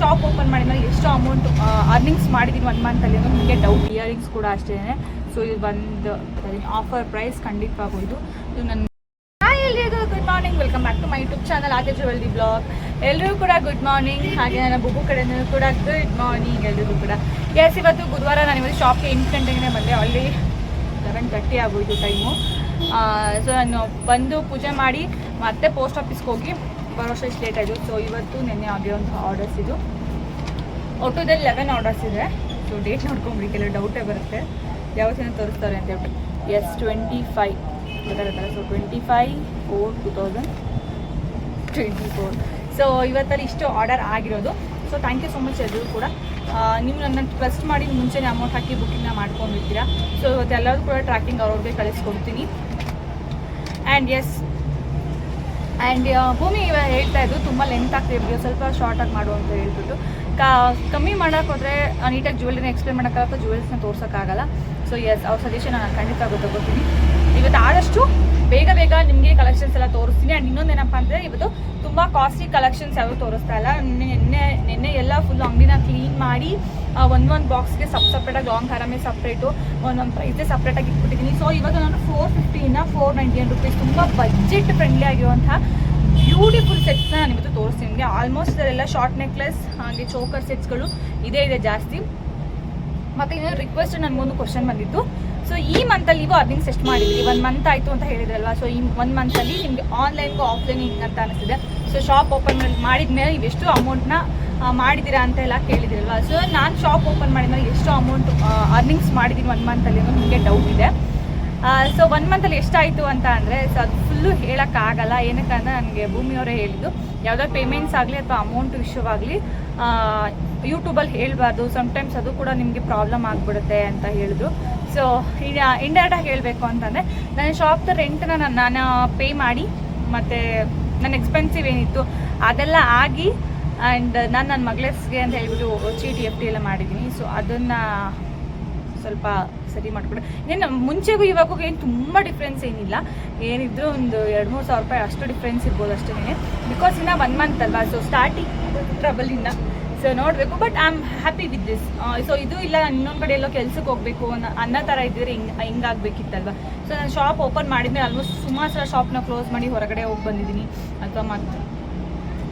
Shop open ಮಾಡಿದ್ಮೇಲೆ ಎಷ್ಟು amount earnings ಮಾಡಿದ್ದೀನಿ ಒನ್ ಮಂತಲ್ಲಿ ಅನ್ನೋದು ನಿಮಗೆ ಡೌಟ್ ಇಯರಿಂಗ್ಸ್ ಕೂಡ ಅಷ್ಟೇ. ಸೊ ಇದು ಒಂದು ಆಫರ್ ಪ್ರೈಸ್ ಖಂಡಿತವಾಗೂ ಇದು ನನ್ನ ಹಾಯ್ ಎಲ್ರಿಗೂ good morning welcome back to my YouTube channel ಆಕೆ ಜುವೆಲ್ರಿ ಬ್ಲಾಗ್ ಎಲ್ಲರೂ ಕೂಡ ಗುಡ್ ಮಾರ್ನಿಂಗ್ ಹಾಗೆ ನನ್ನ ಬುಬ್ಬು ಕಡೆಯೂ ಕೂಡ ಗುಡ್ ಮಾರ್ನಿಂಗ್ ಎಲ್ಲರಿಗೂ ಕೂಡ. ಎಸ್ ಇವತ್ತು ಗುರುವಾರ ನಾನು ಇವತ್ತು ಶಾಪ್ಗೆ ಎಂಟು ಗಂಟೆಗೆ ಬಂದೆ. ಅಲ್ಲಿ ಲೆವೆನ್ ತರ್ಟಿ ಆಗೋಯ್ತು ಟೈಮು ಸೊ ನಾನು ಬಂದು ಪೂಜೆ ಮಾಡಿ ಮತ್ತೆ ಪೋಸ್ಟ್ ಆಫೀಸ್ಗೆ ಹೋಗಿ ಬರೋಷ್ಟು ಇಷ್ಟು ಲೇಟ್ ಆಯಿತು. ಸೊ ಇವತ್ತು ನಿನ್ನೆ ಆಗಿರೋಂಥ ಆರ್ಡರ್ಸ್ ಇದು ಒಟ್ಟುದಲ್ಲಿ ಲೆವೆನ್ ಆರ್ಡರ್ಸ್ ಇದೆ. ಸೊ ಡೇಟ್ ನೋಡ್ಕೊಂಬಿಡಿ ಕೆಲವು ಡೌಟೇ ಬರುತ್ತೆ. ಯಾವತ್ತಿನ ತೋರಿಸ್ತಾರೆ ಅಂತ ಹೇಳ್ಬಿಟ್ಟು. S twenty five ಗೊತ್ತಾಗುತ್ತಲ್ಲ so twenty five four two thousand twenty four so ಇವತ್ತಲ್ಲಿ ಇಷ್ಟು ಆರ್ಡರ್ ಆಗಿರೋದು. So thank you so much ಎಲ್ಲರೂ ಕೂಡ. ನೀವು ನನ್ನ ಟ್ರಸ್ಟ್ ಮಾಡಿ ಮುಂಚೆನೇ ಅಮೌಂಟ್ ಹಾಕಿ ಬುಕ್ಕಿಂಗ್ನ ಮಾಡ್ಕೊಂಡಿರ್ತೀರಾ ಸೊ ಇವತ್ತೆಲ್ಲರೂ ಕೂಡ ಟ್ರ್ಯಾಕಿಂಗ್ ಅವ್ರಿಗೆ ಕಳಿಸ್ಕೊಡ್ತೀನಿ. ಆ್ಯಂಡ್ ಎಸ್ ಆ್ಯಂಡ್ ಭೂಮಿ ಇವಾಗ ಹೇಳ್ತಾ ಇದ್ದು ತುಂಬ ಲೆಂತ್ ಆಗ್ತಿದೆ ವಿಡಿಯೋ ಸ್ವಲ್ಪ ಶಾರ್ಟಾಗಿ ಮಾಡು ಅಂತ ಹೇಳ್ಬಿಟ್ಟು. ಕಾ, ಕಮ್ಮಿ ಮಾಡೋಕೆ ಹೋದರೆ ನೀಟಾಗಿ ಜ್ಯುವೆಲ್ರಿನ ಎಕ್ಸ್ಪ್ಲೇನ್ ಮಾಡೋಕ್ಕಾಗತ್ತೆ ಜ್ಯುವೆಲ್ಸ್ನ ತೋರ್ಸೋಕ್ಕಾಗಲ್ಲ ಸೊ ಎಸ್ ಅವ್ರ ಸಜೆಷನ್ ನಾನು ಖಂಡಿತ ಗೊತ್ತಾಗೋತೀನಿ ಇವತ್ತು ಆದಷ್ಟು ಬೇಗ ಬೇಗ ನಿಮಗೆ ಕಲೆಕ್ಷನ್ಸ್ ಎಲ್ಲ ತೋರಿಸ್ತೀನಿ. ಆ್ಯಂಡ್ ಇನ್ನೊಂದೇನಪ್ಪ ಅಂದರೆ ಇವತ್ತು ತುಂಬ ಕಾಸ್ಟ್ಲಿ ಕಲೆಕ್ಷನ್ಸ್ ಯಾವುದು ತೋರಿಸ್ತಾ ಇಲ್ಲ. ನಿನ್ನೆ ನಿನ್ನೆ ಎಲ್ಲ ಫುಲ್ ಅಂಗಡಿನ ಕ್ಲೀನ್ ಮಾಡಿ ಒಂದೊಂದು ಬಾಕ್ಸ್ಗೆ ಸಪ್ ಸಪ್ರೇಟಾಗಿ ಲಾಂಗ್ ಹಾರಮೇ ಸಪ್ರೇಟು ಒಂದೊಂದು ಪ್ರೈಸೇ ಸಪ್ರೇಟಾಗಿ ಇಟ್ಬಿಟ್ಟಿದ್ದೀನಿ. ಸೊ ಇವಾಗ ನಾನು ಫೋರ್ ಫಿಫ್ಟಿಯಿಂದ ಫೋರ್ ನೈಂಟಿ ನೈನ್ ರುಪೀಸ್ ತುಂಬ ಬಜೆಟ್ ಫ್ರೆಂಡ್ಲಿ ಆಗಿರುವಂಥ ಬ್ಯೂಟಿಫುಲ್ ಸೆಟ್ಸ್ನ ನಾನು ಇವತ್ತು ತೋರಿಸ್ತೀನಿ. ನಿಮಗೆ ಆಲ್ಮೋಸ್ಟ್ ಇದರೆಲ್ಲ ಶಾರ್ಟ್ ನೆಕ್ಲೆಸ್ ಹಾಗೆ ಚೋಕರ್ ಸೆಟ್ಸ್ಗಳು ಇದೇ ಇದೆ ಜಾಸ್ತಿ. ಮತ್ತು ಇನ್ನೊಂದು ರಿಕ್ವೆಸ್ಟ್ ನನಗೊಂದು ಕ್ವಶನ್ ಬಂದಿತ್ತು. ಸೊ ಈ ಮಂತಲ್ಲಿ ನೀವು ಅರ್ನಿಂಗ್ಸ್ ಎಷ್ಟು ಮಾಡಿದ್ರಿ. ಒಂದು ಮಂತ್ ಆಯಿತು ಅಂತ ಹೇಳಿದ್ರಲ್ವಾ? ಸೊ ಈ ಒಂದು ಮಂತಲ್ಲಿ ನಿಮಗೆ ಆನ್ಲೈನ್ಗೂ ಆಫ್ಲೈನ್ ಹಿಂಗ್ ಅಂತ ಅನಿಸ್ತಿದೆ ಸೊ ಶಾಪ್ ಓಪನ್ ಮಾಡಿದ್ಮೇಲೆ ನೀವು ಎಷ್ಟು ಅಮೌಂಟ್ನ ಅಂತ ಎಲ್ಲ ಕೇಳಿದಿರಲ್ವಾ? ಸೊ ನಾನು ಶಾಪ್ ಓಪನ್ ಮಾಡಿದ್ಮೇಲೆ ಎಷ್ಟು ಅಮೌಂಟ್ ಅರ್ನಿಂಗ್ಸ್ ಮಾಡಿದ್ದೀನಿ ಒಂದು ಮಂತಲ್ಲಿ ಅನ್ನೋದು ನಿಮಗೆ ಡೌಟ್ ಇದೆ. ಸೊ ಒನ್ ಮಂತಲ್ಲಿ ಎಷ್ಟಾಯಿತು ಅಂತ ಅಂದರೆ ಸೊ ಅದು ಫುಲ್ಲು ಹೇಳೋಕ್ಕಾಗಲ್ಲ ಏನಕ್ಕಂದ್ರೆ ನನಗೆ ಭೂಮಿಯವರೇ ಹೇಳಿದ್ದು. ಯಾವುದೋ ಪೇಮೆಂಟ್ಸ್ ಆಗಲಿ ಅಥವಾ ಅಮೌಂಟ್ ವಿಷಯವಾಗಲಿ ಯೂಟ್ಯೂಬಲ್ಲಿ ಹೇಳಬಾರ್ದು. ಸಮ್ಟೈಮ್ಸ್ ಅದು ಕೂಡ ನಿಮಗೆ ಪ್ರಾಬ್ಲಮ್ ಆಗಿಬಿಡುತ್ತೆ ಅಂತ ಹೇಳಿದ್ರು. ಸೊ ಇಂಡೈರೆಕ್ಟಾಗಿ ಹೇಳಬೇಕು ಅಂತಂದರೆ, ನನ್ನ ಶಾಪ್ದು ರೆಂಟ್ನ ನಾನು ನಾನು ಪೇ ಮಾಡಿ, ಮತ್ತು ನನ್ನ ಎಕ್ಸ್ಪೆನ್ಸಿವ್ ಏನಿತ್ತು, ಅದೆಲ್ಲ ಆಗಿ ಆ್ಯಂಡ್ ನಾನು ನನ್ನ ಮಗಳಸ್ಗೆ ಅಂತ ಹೇಳ್ಬಿಟ್ಟು ಚೀಟಿ ಎಫ್ ಟಿ ಎಲ್ಲ ಮಾಡಿದ್ದೀನಿ. ಸೊ ಅದನ್ನು ಸ್ವಲ್ಪ ಸರಿ ಮಾಡಿಕೊಡಿ ಇನ್ನು ಮುಂಚೆಗೂ ಇವಾಗೂ ಏನು ತುಂಬ ಡಿಫ್ರೆನ್ಸ್ ಏನಿಲ್ಲ. ಏನಿದ್ರು ಒಂದು ಎರಡು ಮೂರು ಸಾವಿರ ರೂಪಾಯಿ ಅಷ್ಟು ಡಿಫ್ರೆನ್ಸ್ ಇರ್ಬೋದು ಅಷ್ಟೇ ಬಿಕಾಸ್ ಇನ್ನು ಒನ್ ಮಂತ್ ಅಲ್ವಾ ಸೊ ಸ್ಟಾರ್ಟಿಂಗ್ ಟ್ರಬಲಿಂದ ಸೊ ನೋಡಬೇಕು. But I am happy with this so ಇದು ಇಲ್ಲ ನಾನು ಇನ್ನೊಂದು ಕಡೆ ಎಲ್ಲೋ ಕೆಲ್ಸಕ್ಕೆ ಹೋಗಬೇಕು ಅನ್ನೋ ಥರ ಇದ್ದರೆ ಹಿಂಗೆ ಹಿಂಗಾಗಬೇಕಿತ್ತಲ್ವ ಸೊ ನಾನು ಶಾಪ್ ಓಪನ್ ಮಾಡಿದ್ಮೇಲೆ ಆಲ್ಮೋಸ್ಟ್ ಸುಮಾರು ಸಲ ಶಾಪ್ನ ಕ್ಲೋಸ್ ಮಾಡಿ ಹೊರಗಡೆ ಹೋಗಿ ಬಂದಿದ್ದೀನಿ. ಅಥವಾ ಮತ್ತು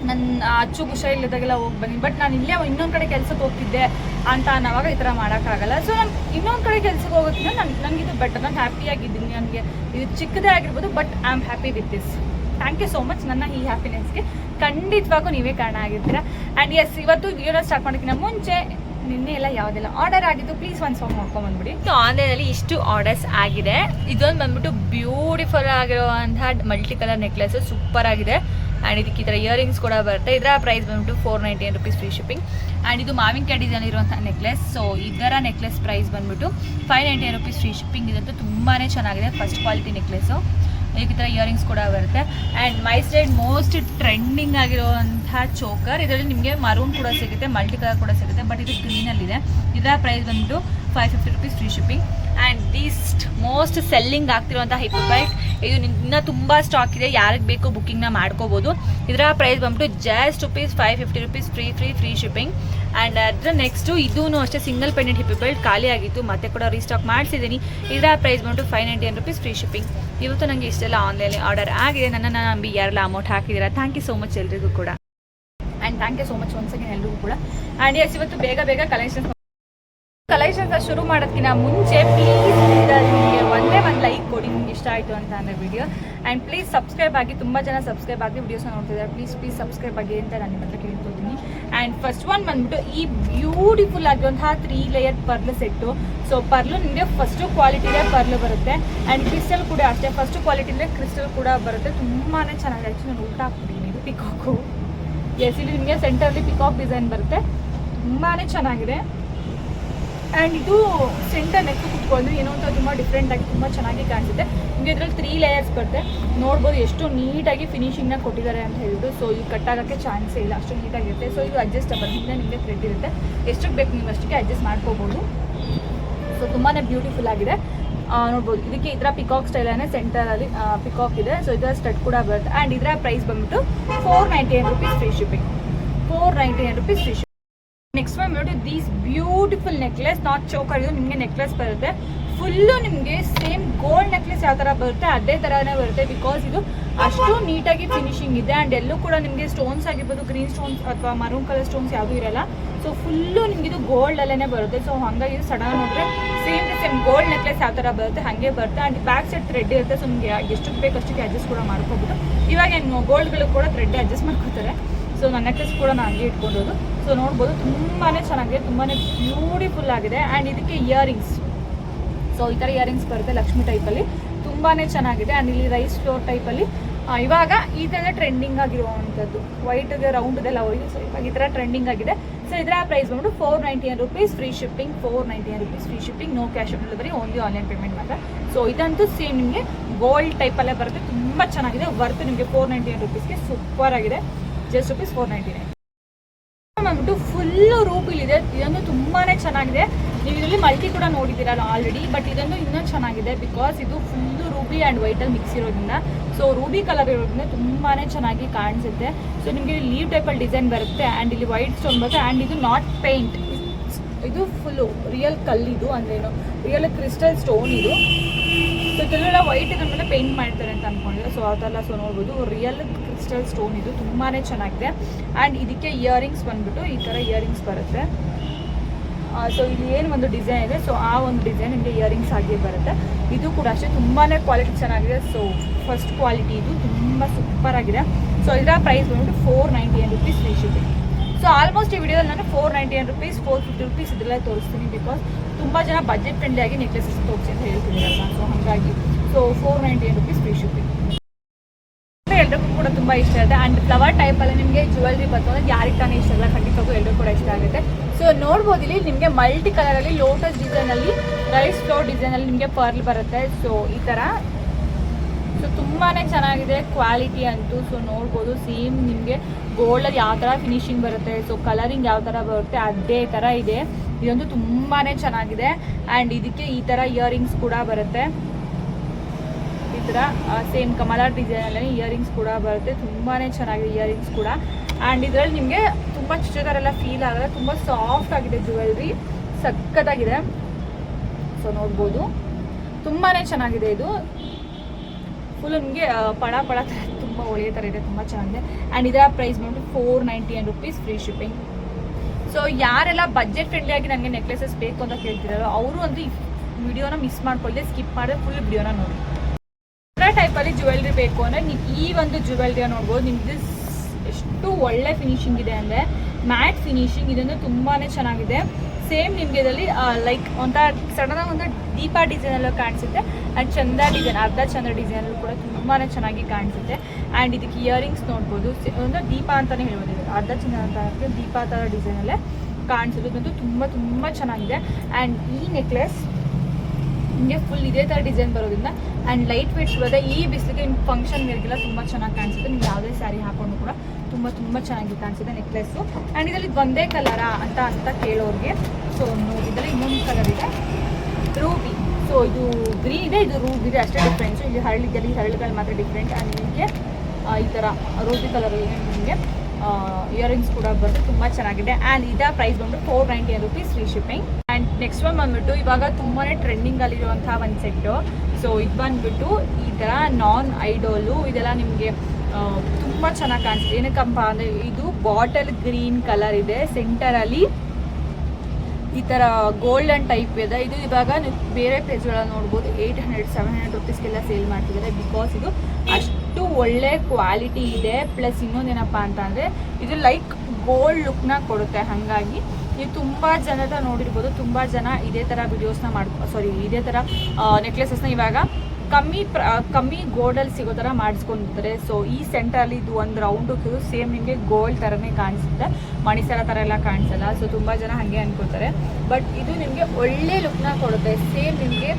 ನನ್ನ ಅಚ್ಚು ಖುಷ ಇಲ್ಲದಾಗೆಲ್ಲ ಹೋಗಿ ಬಂದಿನಿ ಬಟ್ ನಾನು ಇಲ್ಲೇ ಇನ್ನೊಂದು ಕಡೆ ಕೆಲ್ಸಕ್ಕೆ ಹೋಗ್ತಿದ್ದೆ ಅಂತ ಅನ್ನೋವಾಗ ಈ ಥರ ಮಾಡೋಕ್ಕಾಗಲ್ಲ ಸೊ ನಾನು ಇನ್ನೊಂದು ಕಡೆ ಕೆಲ್ಸಕ್ಕೆ ಹೋಗೋದ್ರಿಂದ ನಾನು ನನಗೆ ಇದು ಬೆಟರ್ ನಾನು ಹ್ಯಾಪಿಯಾಗಿದ್ದೀನಿ ನನಗೆ ಇದು ಚಿಕ್ಕದೇ ಆಗಿರ್ಬೋದು but I am happy with this thank you so much ನನ್ನ ಈ ಹ್ಯಾಪಿನೆಸ್ಗೆ ಖಂಡಿತವಾಗೂ ನೀವೇ ಕಾರಣ ಆಗಿರ್ತೀರಾ. ಆ್ಯಂಡ್ ಎಸ್ ಇವತ್ತು ವಿಡಿಯೋನ ಸ್ಟಾರ್ಟ್ ಮಾಡೋಕ್ಕಿಂತ ಮುಂಚೆ ನಿನ್ನೆ ಎಲ್ಲ ಯಾವುದೆಲ್ಲ ಆರ್ಡರ್ ಆಗಿದ್ದು ಪ್ಲೀಸ್ ಒಂದು ಸಾಂಗ್ ಸೊ ಆನ್ಲೈನಲ್ಲಿ ಇಷ್ಟು ಆರ್ಡರ್ಸ್ ಆಗಿದೆ. ಇದೊಂದು ಬಂದ್ಬಿಟ್ಟು ಬ್ಯೂಟಿಫುಲ್ ಆಗಿರುವಂತಹ ಮಲ್ಟಿ ಕಲರ್ ನೆಕ್ಲೆಸ್ ಸೂಪರ್ ಆಗಿದೆ. ಆ್ಯಂಡ್ ಇದಕ್ಕೆ ಈ ಥರ ಇಯರಿಂಗ್ಸ್ ಕೂಡ ಬರುತ್ತೆ. ಇದರ ಪ್ರೈಸ್ ಬಂದ್ಬಿಟ್ಟು four ninety nine rupees free shipping and ಇದು ಮಾವಿನಕಾಯಿ ಡಿಸೈನ್ ಇರುವಂಥ ನೆಕ್ಲೆಸ್ ಸೊ ಇದರ ನೆಕ್ಲೆಸ್ ಪ್ರೈಸ್ ಬಂದ್ಬಿಟ್ಟು five ninety nine rupees free shipping ಇದಂತೂ ತುಂಬಾ ಚೆನ್ನಾಗಿದೆ. ಫಸ್ಟ್ ಕ್ವಾಲಿಟಿ ನೆಕ್ಲೆಸ್ಸು ಈ ಥರ ಇಯರಿಂಗ್ಸ್ ಕೂಡ ಬರುತ್ತೆ. And my side most trending ಆಗಿರುವಂತಹ ಚೋಕರ್ ಇದರಲ್ಲಿ ನಿಮಗೆ ಮರೂನ್ ಕೂಡ ಸಿಗುತ್ತೆ ಮಲ್ಟಿ ಕಲರ್ ಕೂಡ ಸಿಗುತ್ತೆ ಬಟ್ ಇದು ಗ್ರೀನಲ್ಲಿದೆ ಇದರ ಪ್ರೈಸ್ ಬಂದು five fifty rupees free shipping and these most selling ಆಗ್ತಿರುವಂಥ ಹಿಪ್ಪೈಟ್ ಇದು ಇನ್ನೂ ತುಂಬ ಸ್ಟಾಕ್ ಇದೆ, ಯಾರಿಗೆ ಬೇಕು ಬುಕ್ಕಿಂಗ್ನ ಮಾಡ್ಕೋಬೋದು. ಇದರ ಪ್ರೈಸ್ ಬಂದ್ಬಿಟ್ಟು just rupees five fifty rupees free free free shipping and ಅದರ ನೆಕ್ಸ್ಟು ಇದೂ ಅಷ್ಟೇ ಸಿಂಗಲ್ ಪೆಂಡೆಂಟ್ ಹಿಪ್ಪಿ ಬೆಲ್ಟ್ ಖಾಲಿ ಆಗಿತ್ತು. ಮತ್ತೆ ಕೂಡ ರೀಸ್ಟಾಕ್ ಮಾಡಿಸಿದ್ದೀನಿ. ಇದರ ಪ್ರೈಸ್ ಬಂದು five ninety nine rupees free shipping ಇವತ್ತು ನನಗೆ ಇಷ್ಟೆಲ್ಲ ಆನ್ಲೈನ್ ಆರ್ಡರ್ ಆಗಿದೆ. ನನ್ನನ್ನು ನಂಬಿ ಯಾರೆಲ್ಲ ಅಮೌಂಟ್ ಹಾಕಿದ್ದೀರಾ ಥ್ಯಾಂಕ್ ಯು ಸೋ ಮಚ್ ಎಲ್ರಿಗೂ ಕೂಡ. And thank you so much once again ಎಲ್ರಿಗೂ ಕೂಡ. ಆ್ಯಂಡ್ ಎಸ್ ಇವತ್ತು ಬೇಗ ಬೇಗ ಕಲೆಕ್ಷನ್ಸ್ ಕಲೆಕ್ಷನ್ಸ್ ಶುರು ಮಾಡೋದಕ್ಕಿಂತ ಮುಂಚೆ ಪ್ಲೀಸ್ ನಿಮಗೆ ಒಂದೇ ಒಂದು ಲೈಕ್ ಕೊಡಿ. ನಿಮ್ಗೆ ಇಷ್ಟ ಆಯಿತು ಅಂತ ಅಂದರೆ ವಿಡಿಯೋ ಆ್ಯಂಡ್ ಪ್ಲೀಸ್ ಸಬ್ಸ್ಕ್ರೈಬ್ ಆಗಿ, ತುಂಬ ಜನ ಸಬ್ಸ್ಕ್ರೈಬ್ ಆಗಿ ವಿಡಿಯೋಸ್ನ ನೋಡ್ತಿದ್ದಾರೆ. ಪ್ಲೀಸ್ ಪ್ಲೀಸ್ ಸಬ್ಸ್ಕ್ರೈಬ್ ಆಗಿ ಅಂತ ನಾನು ನಿಮ್ಮ ಹತ್ರ ಕೇಳ್ಕೊತೀನಿ ಆ್ಯಂಡ್ ಫಸ್ಟ್ ಒನ್ ಬಂದ್ಬಿಟ್ಟು ಈ ಬ್ಯೂಟಿಫುಲ್ ಆಗಿರುವಂತಹ three layer pearl set so pearl ನಿಮಗೆ ಫಸ್ಟು ಕ್ವಾಲಿಟಿನೇ ಪರ್ಲು ಬರುತ್ತೆ. ಆ್ಯಂಡ್ ಕ್ರಿಸ್ಟಲ್ ಕೂಡ ಅಷ್ಟೇ. ಫಸ್ಟು ಕ್ವಾಲಿಟಿನೇ ಕ್ರಿಸ್ಟಲ್ ಕೂಡ ಬರುತ್ತೆ. ತುಂಬಾ ಚೆನ್ನಾಗಿ ಆ್ಯಕ್ಚುಲಿ ನಾನು ಊಟ ಹಾಕ್ಬಿಟ್ಟಿದ್ದೀನಿ. ಪಿಕಾಕು ಎಸ್ ಇಲ್ಲಿ ನಿಮಗೆ ಸೆಂಟರಲ್ಲಿ ಪಿಕಾಕ್ ಡಿಸೈನ್ ಬರುತ್ತೆ. ತುಂಬಾ ಚೆನ್ನಾಗಿದೆ. ಆ್ಯಂಡ್ ಇದು ಸೆಂಟರ್ ನೆಕ್ ಕುತ್ಕೊಂಡು ಏನೋ ಅಂತ ತುಂಬ ಡಿಫ್ರೆಂಟ್ ಆಗಿ ತುಂಬ ಚೆನ್ನಾಗಿ ಕಾಣಿಸುತ್ತೆ. ನಿಮಗೆ ಇದ್ರಲ್ಲಿ ತ್ರೀ ಲೇಯರ್ಸ್ ಬರುತ್ತೆ. ನೋಡ್ಬೋದು ಎಷ್ಟು ನೀಟಾಗಿ ಫಿನಿಶಿಂಗ್ನ ಕೊಟ್ಟಿದ್ದಾರೆ ಅಂತ ಹೇಳಿದ್ರು ಸೊ ಇದು ಕಟ್ಟಾಗೋಕ್ಕೆ ಚಾನ್ಸೇ ಇಲ್ಲ, ಅಷ್ಟು ನೀಟಾಗಿರುತ್ತೆ ಸೊ ಇದು ಅಡ್ಜಸ್ಟಬಲ್ ಹಿಂದೆ ನಿಮಗೆ ಥ್ರೆಡ್ ಇರುತ್ತೆ. ಎಷ್ಟಕ್ಕೆ ಬೇಕು ನೀವು ಅಷ್ಟಕ್ಕೆ ಅಡ್ಜಸ್ಟ್ ಮಾಡ್ಕೋಬೋದು. ಸೊ ತುಂಬಾ ಬ್ಯೂಟಿಫುಲ್ ಆಗಿದೆ. ನೋಡ್ಬೋದು, ಇದಕ್ಕೆ ಸ್ಟೈಲ್ ಪಿಕಾಕ್ ಸ್ಟೈಲೇ ಸೆಂಟರಲ್ಲಿ ಪಿಕಾಕ್ ಇದೆ. ಸೊ ಇದರ ಸ್ಟಡ್ ಕೂಡ ಬರುತ್ತೆ. ಆ್ಯಂಡ್ ಇದರ ಪ್ರೈಸ್ ಬಂದ್ಬಿಟ್ಟು four ninety nine rupees free shipping four ninety nine rupees free ನೋಡಿ these beautiful necklace not choker ಇದು ನಿಮಗೆ ನೆಕ್ಲೆಸ್ ಬರುತ್ತೆ. ಫುಲ್ಲು ನಿಮಗೆ ಸೇಮ್ ಗೋಲ್ಡ್ ನೆಕ್ಲೆಸ್ ಯಾವ ಥರ ಬರುತ್ತೆ, ಅದೇ ಥರನೇ ಬರುತ್ತೆ ಬಿಕಾಸ್ ಇದು ಅಷ್ಟು ನೀಟಾಗಿ ಫಿನಿಶಿಂಗ್ ಇದೆ ಆ್ಯಂಡ್ ಎಲ್ಲೂ ಕೂಡ ನಿಮಗೆ ಸ್ಟೋನ್ಸ್ ಆಗಿರ್ಬೋದು ಗ್ರೀನ್ ಸ್ಟೋನ್ಸ್ ಅಥವಾ ಮರೂನ್ ಕಲರ್ ಸ್ಟೋನ್ಸ್ ಯಾವುದೂ ಇರಲ್ಲ. ಸೊ ಫುಲ್ಲು ನಿಮ್ಗೆ ಇದು ಗೋಲ್ಡ್ ಅಲ್ಲೇ ಬರುತ್ತೆ. ಸೊ ಹಾಗಾಗಿ ಸಡನ್ ನೋಡಿದ್ರೆ same to same gold necklace ಯಾವ ಥರ ಬರುತ್ತೆ, ಹಾಗೆ ಬರುತ್ತೆ. ಆ್ಯಂಡ್ ಬ್ಯಾಕ್ ಸೈಡ್ ಥ್ರೆಡ್ ಇರುತ್ತೆ ಸೊ ನಿಮಗೆ ಎಷ್ಟು ಬೇಕು ಅಷ್ಟಕ್ಕೆ ಅಡ್ಜಸ್ಟ್ ಕೂಡ ಮಾಡ್ಕೋಬೋದು. ಇವಾಗ ಏನು ಗೋಲ್ಡ್ಗಳು ಕೂಡ ಥ್ರೆಡ್ ಅಡ್ಜಸ್ಟ್ ಮಾಡ್ಕೋತಾರೆ. ಸೊ ನನ್ನ ನೆಕ್ಲೆಸ್ ಕೂಡ ನಾನು ಹಂಗೆ ಇಟ್ಕೊಂಡಿರೋದು. ಸೊ ನೋಡ್ಬೋದು ತುಂಬಾ ಚೆನ್ನಾಗಿದೆ ತುಂಬಾ ಬ್ಯೂಟಿಫುಲ್ ಆಗಿದೆ. ಆ್ಯಂಡ್ ಇದಕ್ಕೆ ಇಯರಿಂಗ್ಸ್ ಸೊ ಈ ಥರ ಇಯರಿಂಗ್ಸ್ ಬರುತ್ತೆ ಲಕ್ಷ್ಮಿ ಟೈಪಲ್ಲಿ ತುಂಬಾ ಚೆನ್ನಾಗಿದೆ. ಆ್ಯಂಡ್ ಇಲ್ಲಿ ರೈಸ್ ಫ್ಲೋರ್ ಟೈಪಲ್ಲಿ ಇವಾಗ ಈ ಥರ ಟ್ರೆಂಡಿಂಗ್ ಆಗಿರುವಂಥದ್ದು ವೈಟ್ಗೆ ರೌಂಡ್ದೆಲ್ಲ ಹೋಗಿದೆ ಸೊ ಇವಾಗ ಈ ಥರ ಟ್ರೆಂಡಿಂಗ್ ಆಗಿದೆ. ಸೊ ಇದರ ಪ್ರೈಸ್ ಬಂದ್ಬಿಟ್ಟು four ninety rupees free shipping four ninety rupees free shipping no cash on delivery only online payment ಮಾತ್ರ. ಸೊ ಇದಂತೂ ಸೇಮ್ ನಿಮಗೆ ಗೋಲ್ಡ್ ಟೈಪಲ್ಲೇ ಬರುತ್ತೆ. ತುಂಬ ಚೆನ್ನಾಗಿದೆ ವರ್ತ್ ನಿಮಗೆ ಫೋರ್ ನೈಂಟಿ ನೈನ್ ರುಪೀಸ್ಗೆ ಸೂಪರ್ ಆಗಿದೆ. Just rupees four ninety nine ಬಂದ್ಬಿಟ್ಟು ಫುಲ್ಲು ರೂಪಿಲಿದೆ ಇದೊಂದು ತುಂಬಾ ಚೆನ್ನಾಗಿದೆ. ನೀವು ಇದರಲ್ಲಿ ಮಲ್ಟಿ ಕೂಡ ನೋಡಿದ್ದೀರಲ್ಲ ಆಲ್ರೆಡಿ ಬಟ್ ಇದೊಂದು ಇನ್ನೂ ಚೆನ್ನಾಗಿದೆ ಬಿಕಾಸ್ ಇದು ಫುಲ್ಲು ರೂಬಿ ಆ್ಯಂಡ್ ವೈಟಲ್ಲಿ ಮಿಕ್ಸ್ ಇರೋದ್ರಿಂದ. ಸೊ ರೂಬಿ ಕಲರ್ ಇರೋದ್ರಿಂದ ತುಂಬಾ ಚೆನ್ನಾಗಿ ಕಾಣಿಸುತ್ತೆ. ಸೊ ನಿಮಗೆ ಲೀವ್ ಟೈಪಲ್ಲಿ ಡಿಸೈನ್ ಬರುತ್ತೆ ಆ್ಯಂಡ್ ಇಲ್ಲಿ ವೈಟ್ ಸ್ಟೋನ್ ಬರುತ್ತೆ ಆ್ಯಂಡ್ ಇದು ನಾಟ್ ಪೇಂಟ್ ಇದು ಫುಲ್ಲು ರಿಯಲ್ ಕಲ್ಲಿದು ಅಂದ್ರೇನು? ರಿಯಲ್ ಕ್ರಿಸ್ಟಲ್ ಸ್ಟೋನ್ ಇದು. ಸೊ ಕೆಲವೆಲ್ಲ ವೈಟ್ ಇದ್ರ ಮೇಲೆ ಪೇಂಟ್ ಮಾಡ್ತಾರೆ ಅಂತ ಅನ್ಕೊಂಡಿದ್ರೆ ಸೊ ಅದೆಲ್ಲ ಸೊ ನೋಡ್ಬೋದು. ರಿಯಲ್ ಕ್ರಿಸ್ಟಲ್ ಸ್ಟೋನ್ ಇದು ತುಂಬಾ ಚೆನ್ನಾಗಿದೆ. ಆ್ಯಂಡ್ ಇದಕ್ಕೆ ಇಯರಿಂಗ್ಸ್ ಬಂದ್ಬಿಟ್ಟು ಈ ಥರ ಇಯರಿಂಗ್ಸ್ ಬರುತ್ತೆ. ಸೊ ಇಲ್ಲಿ ಏನು ಒಂದು ಡಿಸೈನ್ ಇದೆ ಸೊ ಆ ಒಂದು ಡಿಸೈನ್ ನಿಮಗೆ ಇಯರಿಂಗ್ಸ್ ಆಗಿ ಬರುತ್ತೆ. ಇದು ಕೂಡ ಅಷ್ಟೇ ತುಂಬಾ ಕ್ವಾಲಿಟಿ ಚೆನ್ನಾಗಿದೆ. ಸೊ ಫಸ್ಟ್ ಕ್ವಾಲಿಟಿ ಇದು ತುಂಬ ಸೂಪರ್ ಆಗಿದೆ. ಸೊ ಇದರ ಪ್ರೈಸ್ ಬಂದ್ಬಿಟ್ಟು ಫೋರ್ ನೈಂಟಿ ಏನ್ rupees free shipping so almost ಈ ವಿಡಿಯೋದಲ್ಲಿ ನಾನು ಫೋರ್ ನೈಂಟಿ ಏನ್ ರುಪೀಸ್ ಫೋರ್ ಫಿಫ್ಟಿ ರುಪೀಸ್ ಇದೆಲ್ಲ ತೋರಿಸ್ತೀನಿ ಬಿಕಾಸ್ ತುಂಬ ಜನ ಬಜೆಟ್ ಫ್ರೆಂಡ್ಲಿ ಆಗಿ ನೆಕ್ಲೆಸಸ್ ತೋರಿಸಿ ಅಂತ ಹೇಳ್ತಿದ್ದೀರಲ್ಲ ಸೊ ಹಾಗಾಗಿ ಸೊ ಫೋರ್ ನೈಂಟಿ ಏನ್ ರುಪೀಸ್ ಫ್ರೀ ಶಿಪ್ಪಿಂಗ್ ಎಲ್ರಿಗೂ ಕೂಡ ತುಂಬ ಇಷ್ಟ ಆಗುತ್ತೆ. ಆ್ಯಂಡ್ ಫ್ಲವರ್ ಟೈಪಲ್ಲಿ ನಿಮಗೆ ಜ್ಯುವೆಲ್ರಿ ಬಂತು ಅಂದರೆ ಯಾರಿಗೆ ತಾನೇ ಇಷ್ಟ ಆಗಲ್ಲ ಖಂಡಿತವಾಗೂ ಎಲ್ಲರೂ ಕೂಡ ಇಷ್ಟ ಆಗುತ್ತೆ. ಸೊ ನೋಡ್ಬೋದು ಇಲ್ಲಿ ನಿಮಗೆ ಮಲ್ಟಿ ಕಲರಲ್ಲಿ ಲೋಟಸ್ ಡಿಸೈನಲ್ಲಿ ರೈಸ್ ಫ್ಲೋರ್ ಡಿಸೈನಲ್ಲಿ ನಿಮಗೆ ಪರ್ಲ್ ಬರುತ್ತೆ. ಸೊ ಈ ಥರ ಸೊ ತುಂಬಾ ಚೆನ್ನಾಗಿದೆ ಕ್ವಾಲಿಟಿ ಅಂತೂ. ಸೊ ನೋಡ್ಬೋದು ಸೇಮ್ ನಿಮಗೆ ಗೋಲ್ಡಲ್ಲಿ ಯಾವ ಥರ ಫಿನಿಶಿಂಗ್ ಬರುತ್ತೆ. ಸೊ ಕಲರಿಂಗ್ ಯಾವ ಥರ ಬರುತ್ತೆ, ಅದೇ ಥರ ಇದೆ. ಇದೊಂದು ತುಂಬಾ ಚೆನ್ನಾಗಿದೆ. ಆ್ಯಂಡ್ ಇದಕ್ಕೆ ಈ ಥರ ಇಯರಿಂಗ್ಸ್ ಕೂಡ ಬರುತ್ತೆ. ಥರ ಸೇಮ್ ಕಮಲ ಡಿಸೈನಲ್ಲಿ ಇಯರಿಂಗ್ಸ್ ಕೂಡ ಬರುತ್ತೆ. ತುಂಬಾ ಚೆನ್ನಾಗಿದೆ ಇಯರಿಂಗ್ಸ್ ಕೂಡ. ಆ್ಯಂಡ್ ಇದರಲ್ಲಿ ನಿಮಗೆ ತುಂಬ ಚಿಕ್ಕದರೆಲ್ಲ ಫೀಲ್ ಆಗಲ್ಲ. ತುಂಬ ಸಾಫ್ಟ್ ಆಗಿದೆ ಜ್ಯುವೆಲ್ರಿ ಸಖತ್ತಾಗಿದೆ. ಸೊ ನೋಡ್ಬೋದು. ತುಂಬಾ ಚೆನ್ನಾಗಿದೆ ಇದು. ಫುಲ್ ನಿಮಗೆ ಪಳ ಪಳ ಥರ ತುಂಬ ಒಳ್ಳೆಯ ಥರ ಇದೆ. ತುಂಬ ಚೆನ್ನಾಗಿದೆ. ಆ್ಯಂಡ್ ಇದರ ಪ್ರೈಸ್ ಬಂದ್ಬಿಟ್ಟು four ninety rupees free shipping so ಯಾರೆಲ್ಲ ಬಜೆಟ್ ಫ್ರೆಂಡ್ಲಿ ಆಗಿ ನನಗೆ ನೆಕ್ಲೆಸಸ್ ಬೇಕು ಅಂತ ಕೇಳ್ತಿರೋ ಅವರು ಈ ವಿಡಿಯೋನ ಮಿಸ್ ಮಾಡ್ಕೊಳ್ಳದೆ ಸ್ಕಿಪ್ ಮಾಡಿದ್ರೆ ಫುಲ್ ವಿಡಿಯೋನ ನೋಡಿ. ಇತರ ಟೈಪಲ್ಲಿ ಜ್ಯುವೆಲ್ರಿ ಬೇಕು ಅಂದರೆ ನೀವು ಈ ಒಂದು ಜ್ಯುವೆಲ್ರಿಯ ನೋಡ್ಬೋದು. ನಿಮಗೆ ಎಷ್ಟು ಒಳ್ಳೆ ಫಿನಿಶಿಂಗ್ ಇದೆ ಅಂದರೆ ಮ್ಯಾಟ್ ಫಿನಿಶಿಂಗ್ ಇದೊಂದು ತುಂಬಾ ಚೆನ್ನಾಗಿದೆ. ಸೇಮ್ ನಿಮಗೆ ಇದರಲ್ಲಿ ಲೈಕ್ ಒಂಥರ ಸಡನ್ನಾಗಿ ಒಂದು ದೀಪ ಡಿಸೈನಲ್ಲೂ ಕಾಣಿಸುತ್ತೆ. ಆ್ಯಂಡ್ ಚಂದ ಡಿಸೈನ್ ಅರ್ಧ ಚಂದ್ರ ಡಿಸೈನಲ್ಲೂ ಕೂಡ ತುಂಬಾ ಚೆನ್ನಾಗಿ ಕಾಣಿಸುತ್ತೆ. ಆ್ಯಂಡ್ ಇದಕ್ಕೆ ಇಯರಿಂಗ್ಸ್ ನೋಡ್ಬೋದು. ಒಂದು ದೀಪ ಅಂತಲೇ ಹೇಳ್ಬೋದು ಇದು ಅರ್ಧ ಚಂದ್ರ ಅಂತ ದೀಪ ಥರ ಕಾಣಿಸುತ್ತೆ. ಇದಂತೂ ತುಂಬ ತುಂಬ ಚೆನ್ನಾಗಿದೆ. ಆ್ಯಂಡ್ ಈ ನೆಕ್ಲೆಸ್ ನಿಮಗೆ ಫುಲ್ ಇದೇ ಥರ ಡಿಸೈನ್ ಬರೋದ್ರಿಂದ ಆ್ಯಂಡ್ ಲೈಟ್ ವೇಟ್ ಬರುತ್ತೆ ಈ ಬಿಸಿಲಿಗೆ ನಿಮ್ಗೆ ಫಂಕ್ಷನ್ ವೇರ್ಗೆಲ್ಲ ತುಂಬ ಚೆನ್ನಾಗಿ ಕಾಣಿಸುತ್ತೆ. ನೀವು ಯಾವುದೇ ಸ್ಯಾರಿ ಹಾಕೊಂಡು ಕೂಡ ತುಂಬ ತುಂಬ ಚೆನ್ನಾಗಿ ಕಾಣಿಸುತ್ತೆ ನೆಕ್ಲೆಸ್ಸು ಆ್ಯಂಡ್ ಇದರಲ್ಲಿ ಇದು ಒಂದೇ ಕಲರಾ ಅಂತ ಅಂತ ಕೇಳೋರಿಗೆ. ಸೊ ಇದರಲ್ಲಿ ಇನ್ನೊಂದು ಕಲರ್ ಇದೆ ರೂಬಿ ಸೊ ಇದು ಗ್ರೀನ್ ಇದೆ, ಇದು ರೂಬ್ ಇದೆ, ಅಷ್ಟೇ ಡಿಫ್ರೆನ್ಸು ಇಲ್ಲಿ ಹರಳಿಗೆಲ್ಲಿ ಹರಳುಗಳು ಮಾತ್ರ ಡಿಫ್ರೆಂಟ್ ಆ್ಯಂಡ್ ನಿಮಗೆ ಈ ಥರ ರೂಬಿ ಕಲರ್ ನಿಮಗೆ ಇಯರಿಂಗ್ಸ್ ಕೂಡ ಬರುತ್ತೆ. ತುಂಬ ಚೆನ್ನಾಗಿದೆ. ಆ್ಯಂಡ್ ಇದರ ಪ್ರೈಸ್ ಬಂದು four ninety rupees free shipping next one ಬಂದ್ಬಿಟ್ಟು ಇವಾಗ ತುಂಬಾ ಟ್ರೆಂಡಿಂಗಲ್ಲಿರುವಂಥ ಒಂದು ಸೆಟ್ಟು ಸೊ ಇದು ಬಂದ್ಬಿಟ್ಟು ಈ ಥರ ನಾನ್ ಐಡೋಲು ಇದೆಲ್ಲ ನಿಮಗೆ ತುಂಬ ಚೆನ್ನಾಗಿ ಕಾಣಿಸುತ್ತೆ. ಏನಕ್ಕಪ್ಪ ಅಂದರೆ ಇದು ಬಾಟಲ್ ಗ್ರೀನ್ ಕಲರ್ ಇದೆ. ಸೆಂಟರಲ್ಲಿ ಈ ಥರ ಗೋಲ್ಡನ್ ಟೈಪ್ ಇದೆ. ಇದು ಇವಾಗ ನೀವು ಬೇರೆ ಪೇಜ್ಗಳಲ್ಲಿ ನೋಡ್ಬೋದು ಏಯ್ಟ್ ಹಂಡ್ರೆಡ್ ಸೆವೆನ್ ಹಂಡ್ರೆಡ್ ರುಪೀಸ್ಗೆಲ್ಲ ಸೇಲ್ ಮಾಡ್ತಿದ್ದಾರೆ. ಬಿಕಾಸ್ ಇದು ಅಷ್ಟು ಒಳ್ಳೆ ಕ್ವಾಲಿಟಿ ಇದೆ. ಪ್ಲಸ್ ಇನ್ನೊಂದೇನಪ್ಪ ಅಂತ ಅಂದರೆ, ಇದು ಲೈಕ್ ಗೋಲ್ಡ್ ಲುಕ್ನ ಕೊಡುತ್ತೆ. ಹಾಗಾಗಿ ನೀವು ತುಂಬ ಜನದ ನೋಡಿರ್ಬೋದು, ತುಂಬ ಜನ ಇದೇ ಥರ ವಿಡಿಯೋಸ್ನ ಮಾಡ್ಕೊ ಸಾರಿ ಇದೇ ಥರ ನೆಕ್ಲೆಸಸ್ನ ಇವಾಗ ಕಮ್ಮಿ ಪ್ರ ಕಮ್ಮಿ ಗೋಲ್ಡಲ್ಲಿ ಸಿಗೋ ಥರ ಮಾಡಿಸ್ಕೊಂಡಿರ್ತಾರೆ. ಸೊ ಈ ಸೆಂಟರಲ್ಲಿ ಇದು ಒಂದು ರೌಂಡು ಸೇಮ್ ನಿಮಗೆ ಗೋಲ್ಡ್ ಥರನೇ ಕಾಣಿಸುತ್ತೆ. ಮಣಿಸರ ಥರ ಎಲ್ಲ ಕಾಣಿಸಲ್ಲ. ಸೊ ತುಂಬ ಜನ ಹಾಗೆ ಅನ್ಕೋತಾರೆ ಬಟ್ ಇದು ನಿಮಗೆ ಒಳ್ಳೆ ಲುಕ್ನ ಕೊಡುತ್ತೆ. ಸೇಮ್ ನಿಮಗೆ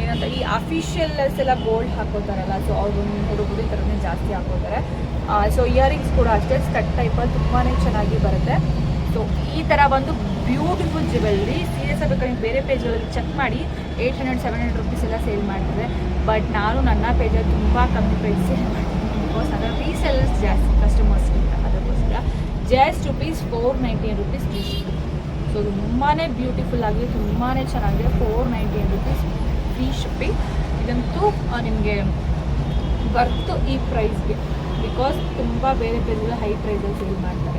ಏನಂತ, ಈ ಅಫಿಷಿಯಲ್ಸ್ ಎಲ್ಲ ಗೋಲ್ಡ್ ಹಾಕೋತಾರಲ್ಲ ಸೊ ಅವರು ಹುಡುಗರು ಈ ಥರನೇ ಜಾಸ್ತಿ ಹಾಕೋತಾರೆ. ಸೊ ಇಯರಿಂಗ್ಸ್ ಕೂಡ ಅಷ್ಟೇ. ಸ್ಕಟ್ ಟೈಪಲ್ಲಿ ತುಂಬಾ ಚೆನ್ನಾಗಿ ಬರುತ್ತೆ. ಸೊ ಈ ಥರ ಒಂದು ಬ್ಯೂಟಿಫುಲ್ ಜ್ಯುವೆಲ್ರಿ ಸೀರಿಯಸ್ ಆಗಬೇಕು ನೀವು ಬೇರೆ ಪೇಜ್ಗಳಲ್ಲಿ ಚೆಕ್ ಮಾಡಿ eight hundred seven hundred rupees ಎಲ್ಲ ಸೇಲ್ ಮಾಡ್ತಾರೆ ಬಟ್ ನಾನು ನನ್ನ ಪೇಜಲ್ಲಿ ತುಂಬ ಕಮ್ಮಿ ಪ್ರೈಸ್ ಸೇಲ್ ಮಾಡ್ತೀನಿ. ಬಿಕಾಸ್ ಅದರ ರೀಸೆಲ್ಲರ್ಸ್ ಜಾಸ್ತಿ ಕಸ್ಟಮರ್ಸ್ಗಿಂತ ಅದಕ್ಕೋಸ್ಕರ just rupees four ninety rupees piece so ತುಂಬಾ ಬ್ಯೂಟಿಫುಲ್ ಆಗಿದೆ ತುಂಬಾ ಚೆನ್ನಾಗಿದೆ. Four ninety rupees free shipping ಇದಂತೂ ನಿಮಗೆ ಬರ್ತು ಈ ಪ್ರೈಸ್ಗೆ ಬಿಕಾಸ್ ತುಂಬ ಬೇರೆ ಬೇರೆ ಹೈ ಪ್ರೈಸಲ್ಲಿ ಸೇಲ್ ಮಾಡ್ತಾರೆ.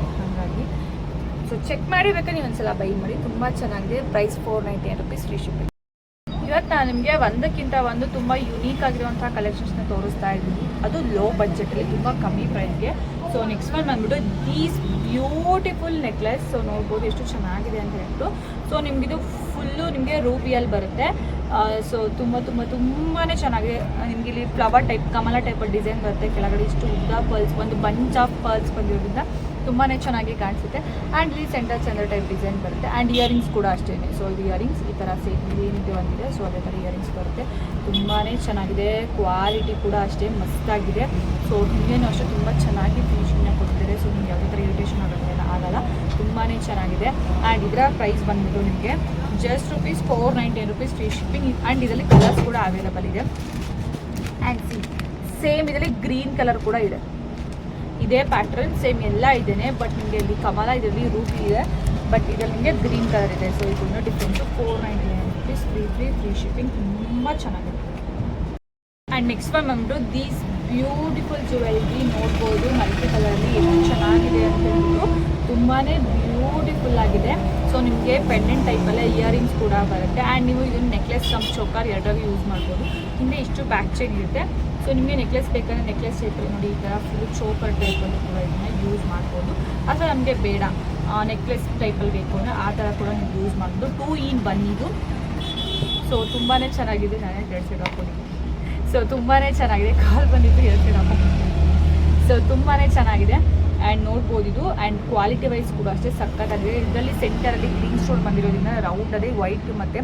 ಚೆಕ್ ಮಾಡಿ ಬೇಕಾದ್ರೆ ನೀವು ಒಂದ್ಸಲ ಬೈ ಮಾಡಿ. ತುಂಬ ಚೆನ್ನಾಗಿದೆ. Price four ninety rupees free shipping ಇವತ್ತು ನಾನು ನಿಮಗೆ ಒಂದಕ್ಕಿಂತ ಒಂದು ತುಂಬ ಯುನೀಕ್ ಆಗಿರುವಂಥ ಕಲೆಕ್ಷನ್ಸ್ನ ತೋರಿಸ್ತಾ ಇದ್ದೀನಿ. ಅದು ಲೋ ಬಜೆಟಲ್ಲಿ ತುಂಬ ಕಮ್ಮಿ ಪ್ರೈಸ್ಗೆ ಸೊ ನೆಕ್ಸ್ಟ್ ಒನ್ ಬಂದ್ಬಿಟ್ಟು ದೀಸ್ ಬ್ಯೂಟಿಫುಲ್ ನೆಕ್ಲೆಸ್ ಸೊ ನೋಡ್ಬೋದು ಎಷ್ಟು ಚೆನ್ನಾಗಿದೆ ಅಂತ ಹೇಳ್ಬಿಟ್ಟು. ಸೊ ನಿಮಗಿದು ಫುಲ್ಲು ನಿಮಗೆ ರೂಬಿಯಲ್ಲಿ ಬರುತ್ತೆ. ಸೊ ತುಂಬ ತುಂಬ ತುಂಬಾ ಚೆನ್ನಾಗಿದೆ. ನಿಮಗೆ ಇಲ್ಲಿ ಫ್ಲವರ್ ಟೈಪ್ ಕಮಲ ಟೈಪಲ್ಲಿ ಡಿಸೈನ್ ಬರುತ್ತೆ. ಕೆಳಗಡೆ ಇಷ್ಟು ಉದ್ದ ಪರ್ಲ್ಸ್ ಒಂದು ಬಂಚ್ ಆಫ್ ಪರ್ಲ್ಸ್ ಬಂದಿರೋದ್ರಿಂದ ತುಂಬಾ ಚೆನ್ನಾಗಿ ಕಾಣಿಸುತ್ತೆ. ಆ್ಯಂಡ್ ಇಲ್ಲಿ ಸೆಂಟರ್ ಚಂದ್ರ ಟೈಪ್ ಡಿಸೈನ್ ಬರುತ್ತೆ. ಆ್ಯಂಡ್ ಇಯರಿಂಗ್ಸ್ ಕೂಡ ಅಷ್ಟೇ ಸೊ ಇದು ಇಯರಿಂಗ್ಸ್ ಈ ಥರ ಸೇಮ್ ಏನಿದೆ ಒಂದಿದೆ. ಸೊ ಅದೇ ಥರ ಇಯರಿಂಗ್ಸ್ ಬರುತ್ತೆ. ತುಂಬಾ ಚೆನ್ನಾಗಿದೆ. ಕ್ವಾಲಿಟಿ ಕೂಡ ಅಷ್ಟೇ, ಮಸ್ತಾಗಿದೆ. ಸೊ ನಿಮಗೇನು ಅಷ್ಟೇ ತುಂಬ ಚೆನ್ನಾಗಿ ಫಿನಿಶಿಂಗ್ನ ಕೊಡ್ತಾರೆ ಸೊ ನಿಮ್ಗೆ ಯಾವುದೇ ಥರ ಇರಿಟೇಷನ್ ಆಗುತ್ತೆ ಆಗಲ್ಲ. ತುಂಬಾ ಚೆನ್ನಾಗಿದೆ. ಆ್ಯಂಡ್ ಇದರ ಪ್ರೈಸ್ ಬಂದ್ಬಿಟ್ಟು ನಿಮಗೆ just rupees four ninety rupees free shipping and ಇದರಲ್ಲಿ ಕಲರ್ಸ್ ಕೂಡ ಅವೈಲಬಲ್ ಇದೆ. ಆ್ಯಂಡ್ ಸಿ ಸೇಮ್ ಇದರಲ್ಲಿ ಗ್ರೀನ್ ಕಲರ್ ಕೂಡ ಇದೆ. ಇದೇ ಪ್ಯಾಟ್ರನ್ ಸೇಮ್ ಎಲ್ಲ ಇದೇನೆ ಬಟ್ ನಿಮಗೆ ಇಲ್ಲಿ ಕಮಲ, ಇದರಲ್ಲಿ ರೂಪಿ ಇದೆ ಬಟ್ ಇದರಲ್ಲಿ ನಿಮಗೆ ಗ್ರೀನ್ ಕಲರ್ ಇದೆ. ಸೊ ಇದನ್ನು difference four ninety nine rupees free three free shipping ತುಂಬ ಚೆನ್ನಾಗಿದೆ. ಆ್ಯಂಡ್ ನೆಕ್ಸ್ಟ್ ಒನ್ ಬಂದ್ಬಿಟ್ಟು ದೀಸ್ ಬ್ಯೂಟಿಫುಲ್ ಜುವೆಲ್ರಿ ನೋಡ್ಬೋದು ಮಲ್ಟಿ ಕಲರಲ್ಲಿ ಎಷ್ಟು ಚೆನ್ನಾಗಿದೆ ಅಂತ ಹೇಳ್ಬಿಟ್ಟು ತುಂಬಾ ಬ್ಯೂಟಿಫುಲ್ ಆಗಿದೆ. ಸೊ ನಿಮಗೆ ಪೆಂಡೆಂಟ್ ಟೈಪಲ್ಲೇ ಇಯರಿಂಗ್ಸ್ ಕೂಡ ಬರುತ್ತೆ. ಆ್ಯಂಡ್ ನೀವು ಇದನ್ನು ನೆಕ್ಲೆಸ್ ಕಮ್ ಚೋಕರ್ ಎರಡರಲ್ಲಿ ಯೂಸ್ ಮಾಡ್ಬೋದು. ಹಿಂದೆ ಇಷ್ಟು ಬ್ಯಾಕ್ ಚೈನ್ ಇರುತ್ತೆ ಸೊ ನಿಮಗೆ ನೆಕ್ಲೆಸ್ ಬೇಕಂದ್ರೆ ನೆಕ್ಲೆಸ್ ಟೈಪಲ್ಲಿ ನೋಡಿ ಈ ಥರ ಫುಲ್ ಚೋಕರ್ ಟೈಪಲ್ಲಿ ಕೂಡ ಇದನ್ನ ಯೂಸ್ ಮಾಡ್ಬೋದು. ಅಥವಾ ನಮಗೆ ಬೇಡ ನೆಕ್ಲೆಸ್ ಟೈಪಲ್ಲಿ ಬೇಕು ಅಂದರೆ ಆ ಥರ ಕೂಡ ನೀವು ಯೂಸ್ ಮಾಡ್ಬೋದು. ಟೂ ಇನ್ ಬಂದಿದ್ದು ಸೊ ತುಂಬಾ ಚೆನ್ನಾಗಿದೆ ನಾನೇ ಹೇಳ್ಸಿಡ್ ಹಾಕೊಂಡಿದ್ದೀನಿ ಸೊ ತುಂಬಾ ಚೆನ್ನಾಗಿದೆ. ಕಾಲ್ ಬಂದಿದ್ದು ಹಾಕೊಂಡಿದ್ದೀನಿ ಸೊ ತುಂಬಾ ಚೆನ್ನಾಗಿದೆ. ಆ್ಯಂಡ್ ನೋಡ್ಬೋದು ಇದು. ಆ್ಯಂಡ್ ಕ್ವಾಲಿಟಿ ವೈಸ್ ಕೂಡ ಅಷ್ಟೇ ಸಕ್ಕತ್ತಾಗಿದೆ ಇದರಲ್ಲಿ ಸೆಂಟರಲ್ಲಿ ಗ್ರೀನ್ ಸ್ಟೋನ್ ಬಂದಿರೋದ್ರಿಂದ ಅದೇ ವೈಟ್ ಮತ್ತು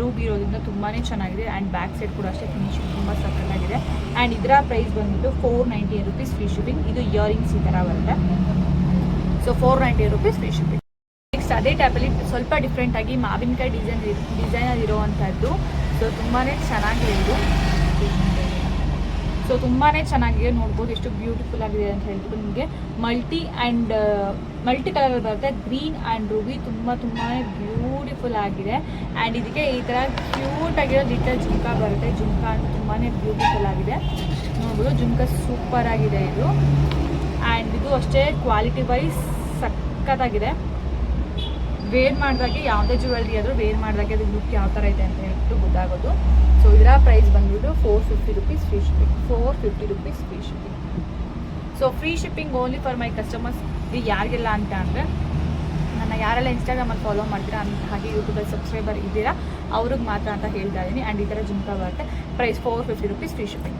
ರೂಬಿ ಇರೋದ್ರಿಂದ ತುಂಬಾ ಚೆನ್ನಾಗಿದೆ. ಆ್ಯಂಡ್ ಬ್ಯಾಕ್ ಸೈಡ್ ಕೂಡ ಅಷ್ಟೇ ಫಿನಿಶಿಂಗ್ ತುಂಬ ಸಕ್ಕತ್ತಾಗಿದೆ ಆ್ಯಂಡ್ ಇದರ ಪ್ರೈಸ್ ಬಂದುಬಿಟ್ಟು four ninety rupees free shipping ಇದು ಇಯರಿಂಗ್ಸ್ ಈ ಥರ ಬರುತ್ತೆ. So four ninety rupees free shipping next ಅದೇ ಟೈಪಲ್ಲಿ ಸ್ವಲ್ಪ ಡಿಫ್ರೆಂಟಾಗಿ ಮಾವಿನಕಾಯಿ ಡಿಸೈನ್ ಡಿಸೈನರ್ ಇರೋವಂಥದ್ದು ಸೊ ತುಂಬಾ ಚೆನ್ನಾಗಿದೆ ಇದು. ಸೊ ತುಂಬಾ ಚೆನ್ನಾಗಿದೆ. ನೋಡ್ಬೋದು ಎಷ್ಟು ಬ್ಯೂಟಿಫುಲ್ ಆಗಿದೆ ಅಂತ ಹೇಳ್ಬಿಟ್ಟು ನಿಮಗೆ ಮಲ್ಟಿ ಆ್ಯಂಡ್ ಮಲ್ಟಿ ಕಲರ್ ಬರುತ್ತೆ. ಗ್ರೀನ್ ಆ್ಯಂಡ್ ರೂಬಿ ತುಂಬ ತುಂಬಾ ಬ್ಯೂಟಿಫುಲ್ ಆಗಿದೆ. ಆ್ಯಂಡ್ ಇದಕ್ಕೆ ಈ ಥರ ಕ್ಯೂಟ್ ಆಗಿರೋ ಲಿಟಲ್ ಜುಮ್ಕಾ ಬರುತ್ತೆ. ಜುಮ್ಕಾ ಅಂತ ತುಂಬಾ ಬ್ಯೂಟಿಫುಲ್ ಆಗಿದೆ. ನೋಡ್ಬೋದು ಜುಮ್ಕಾ ಸೂಪರ್ ಆಗಿದೆ ಇದು. ಆ್ಯಂಡ್ ಇದು ಅಷ್ಟೇ ಕ್ವಾಲಿಟಿ ವೈಸ್ ಸಖತ್ತಾಗಿದೆ. ವೇರ್ ಮಾಡಿದಾಗೆ ಯಾವುದೇ ಜುವೆಲ್ರಿ ಆದರೂ ವೇರ್ ಮಾಡಿದಾಗೆ ಅದು ಲುಕ್ ಯಾವ ಥರ ಇದೆ ಅಂತ ಹೇಳ್ಬಿಟ್ಟು ಗೊತ್ತಾಗೋದು. ಸೊ ಇದರ ಪ್ರೈಸ್ ಬಂದ್ಬಿಟ್ಟು four fifty rupees free shipping four fifty rupees free shipping so free shipping only for my customers ಇದು ಯಾರಿಗೆಲ್ಲ ಅಂತ ಅಂದರೆ, ನನ್ನ ಯಾರೆಲ್ಲ ಇನ್ಸ್ಟಾಗ್ರಾಮಲ್ಲಿ ಫಾಲೋ ಮಾಡ್ತೀರಾ ಅಂತ ಹಾಗೆ ಯೂಟ್ಯೂಬಲ್ಲಿ ಸಬ್ಸ್ಕ್ರೈಬರ್ ಇದ್ದೀರಾ, ಅವ್ರಿಗೆ ಮಾತ್ರ ಅಂತ ಹೇಳ್ತಾ ಇದ್ದೀನಿ. ಆ್ಯಂಡ್ ಈ ಥರ ಜುಮ್ಕಾ ಬರುತ್ತೆ. Price four fifty rupees free shipping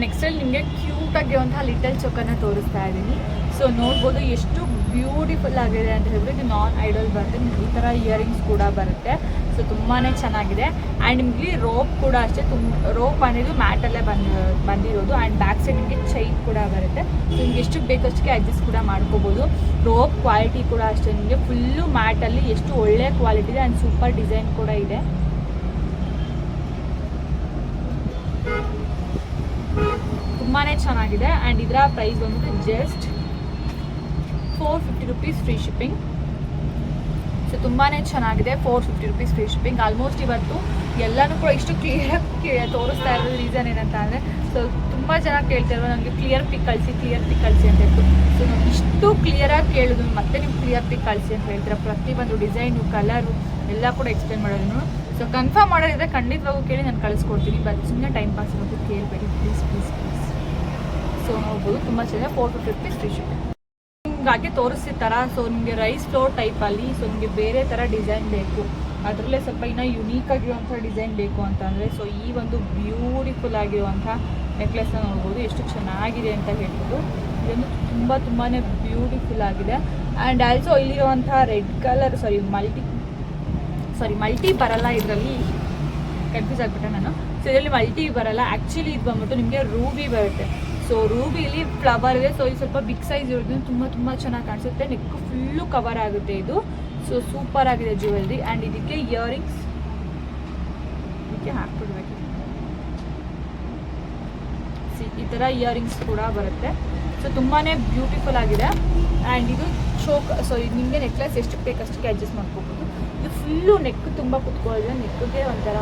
ನೆಕ್ಸ್ಟಲ್ಲಿ ನಿಮಗೆ ಕ್ಯೂಟಾಗಿರುವಂಥ ಆಗಿರುವಂತಹ ಲಿಟಲ್ ಚೊಕ್ಕನ್ನು ತೋರಿಸ್ತಾ ಇದ್ದೀನಿ. ಸೊ ನೋಡ್ಬೋದು ಎಷ್ಟು ಬ್ಯೂಟಿಫುಲ್ ಆಗಿದೆ ಅಂತ ಹೇಳಿದ್ರೆ ಇದು ನಾನ್ ಐಡಲ್ ಬರುತ್ತೆ ಈ ಥರ ಇಯರಿಂಗ್ಸ್ ಕೂಡ ಬರುತ್ತೆ. ಸೊ ತುಂಬಾ ಚೆನ್ನಾಗಿದೆ. ಆ್ಯಂಡ್ ನಿಮಗೆ ರೋಪ್ ಕೂಡ ಅಷ್ಟೇ ತುಂಬ ರೋಪ್ ಅನ್ನೋದು ಮ್ಯಾಟಲ್ಲೇ ಬಂದು, ಬಂದಿರೋದು. ಆ್ಯಂಡ್ ಬ್ಯಾಕ್ ಸೈಡ್ ನಿಮಗೆ ಚೈನ್ ಕೂಡ ಬರುತ್ತೆ. ಸೊ ನಿಮ್ಗೆ ಎಷ್ಟು ಬೇಕಷ್ಟಕ್ಕೆ ಅಡ್ಜಸ್ಟ್ ಕೂಡ ಮಾಡ್ಕೋಬೋದು. ರೋಪ್ ಕ್ವಾಲಿಟಿ ಕೂಡ ಅಷ್ಟೇ. ನಿಮಗೆ ಫುಲ್ಲು ಮ್ಯಾಟಲ್ಲಿ ಎಷ್ಟು ಒಳ್ಳೆಯ ಕ್ವಾಲಿಟಿ ಇದೆ ಆ್ಯಂಡ್ ಸೂಪರ್ ಡಿಸೈನ್ ಕೂಡ ಇದೆ. ತುಂಬಾ ಚೆನ್ನಾಗಿದೆ. ಆ್ಯಂಡ್ ಇದರ ಪ್ರೈಸ್ ಬಂದ್ಬಿಟ್ಟು just four fifty rupees free shipping. So ತುಂಬಾ ಚೆನ್ನಾಗಿದೆ four fifty rupees free shipping. Almost ಇವತ್ತು ಎಲ್ಲನೂ ಕೂಡ ಇಷ್ಟು ಕ್ಲಿಯರಾಗಿ ತೋರಿಸ್ತಾ ಇರೋದು ರೀಸನ್ ಏನಂತ ಅಂದರೆ ಸೊ ತುಂಬ ಜನ ಕೇಳ್ತಾ ಇರೋ ನನಗೆ ಕ್ಲಿಯರ್ ಪಿಕ್ ಕಳಿಸಿ ಕ್ಲಿಯರ್ ಪಿಕ್ ಕಳಿಸಿ ಅಂತ ಹೇಳ್ತು ಸೊ ನಾವು ಇಷ್ಟು ಕ್ಲಿಯರಾಗಿ ಕೇಳಿದ್ರು ಮತ್ತೆ ನೀವು ಕ್ಲಿಯರ್ ಪಿಕ್ ಕಳಿಸಿ ಅಂತ ಹೇಳ್ತೀರಾ? ಪ್ರತಿಯೊಂದು ಡಿಸೈನು ಕಲರು ಎಲ್ಲ ಕೂಡ ಎಕ್ಸ್ಪ್ಲೇನ್ ಮಾಡೋದನ್ನು ಸೊ ಕನ್ಫರ್ಮ್ ಮಾಡೋದಿದ್ರೆ ಖಂಡಿತವಾಗೂ ಕೇಳಿ, ನಾನು ಕಳಿಸ್ಕೊಡ್ತೀನಿ. ಬಟ್ ಸುಮ್ಮನೆ ಟೈಮ್ ಪಾಸ್ ಮಾಡೋದು ಕೇಳಬೇಡಿ. ಪ್ಲೀಸ್ ಪ್ಲೀಸ್ ಪ್ಲೀಸ್ ಸೊ ನೋಡ್ಬೋದು, ತುಂಬ ಚೆನ್ನಾಗಿ ಫೋರ್ ಫಿಫ್ಟಿ ರುಪೀಸ್ ಫ್ರೀ ತೋರಿಸಿದ ಥರ ಸೊ ನಿಮಗೆ ರೈಸ್ ಫ್ಲೋರ್ ಟೈಪಲ್ಲಿ ಸೊ ನಿಮಗೆ ಬೇರೆ ಥರ ಡಿಸೈನ್ ಬೇಕು. ಅದರಲ್ಲೇ ಸ್ವಲ್ಪ ಇನ್ನೂ ಯುನೀಕ್ ಆಗಿರುವಂಥ ಡಿಸೈನ್ ಬೇಕು ಅಂತಂದರೆ ಸೊ ಈ ಒಂದು ಬ್ಯೂಟಿಫುಲ್ ಆಗಿರುವಂಥ ನೆಕ್ಲೆಸ್ನ ನೋಡ್ಬೋದು. ಎಷ್ಟು ಚೆನ್ನಾಗಿದೆ ಅಂತ ಹೇಳ್ಬೋದು. ಇದೊಂದು ತುಂಬ ತುಂಬಾ ಬ್ಯೂಟಿಫುಲ್ ಆಗಿದೆ. ಆ್ಯಂಡ್ ಆಲ್ಸೋ ಇಲ್ಲಿರುವಂಥ red colour sorry multi sorry multi ಬರಲ್ಲ ಇದರಲ್ಲಿ. ಕನ್ಫ್ಯೂಸ್ ಆಗ್ಬಿಟ್ಟೆ ನಾನು. ಸೊ ಇದರಲ್ಲಿ ಮಲ್ಟಿ ಬರಲ್ಲ. ಆ್ಯಕ್ಚುಲಿ ಇದು ಬಂದ್ಬಿಟ್ಟು ನಿಮಗೆ ರೂಬಿ ಬರುತ್ತೆ. ಸೊ ರೂಬಿಲಿ ಫ್ಲವರ್ ಇದೆ. ಸೊ ಇದು ಸ್ವಲ್ಪ ಬಿಗ್ ಸೈಜ್ ಇರೋದ್ರಿಂದ ತುಂಬ ತುಂಬ ಚೆನ್ನಾಗಿ ಕಾಣಿಸುತ್ತೆ. ನೆಕ್ ಫುಲ್ಲು ಕವರ್ ಆಗುತ್ತೆ ಇದು. ಸೊ ಸೂಪರ್ ಆಗಿದೆ ಜ್ಯುವೆಲ್ರಿ ಆ್ಯಂಡ್ ಇದಕ್ಕೆ ಇಯರಿಂಗ್ಸ್ ಇದಕ್ಕೆ ಹಾಕ್ಬಿಡ್ಬೇಕು. ಈ ಥರ ಇಯರಿಂಗ್ಸ್ ಕೂಡ ಬರುತ್ತೆ. ಸೊ ತುಂಬಾ ಬ್ಯೂಟಿಫುಲ್ ಆಗಿದೆ. ಆ್ಯಂಡ್ ಇದು ಚೋಕ್ ಸೊ ನಿಮಗೆ ನೆಕ್ಲೆಸ್ ಎಷ್ಟು ಬೇಕಷ್ಟಕ್ಕೆ ಅಡ್ಜಸ್ಟ್ ಮಾಡ್ಕೋಬೋದು. ಇದು ಫುಲ್ಲು ನೆಕ್ ತುಂಬ ಕುತ್ಕೊಳ್ಳೋದ್ರೆ ನೆಕ್ಗೆ ಒಂಥರ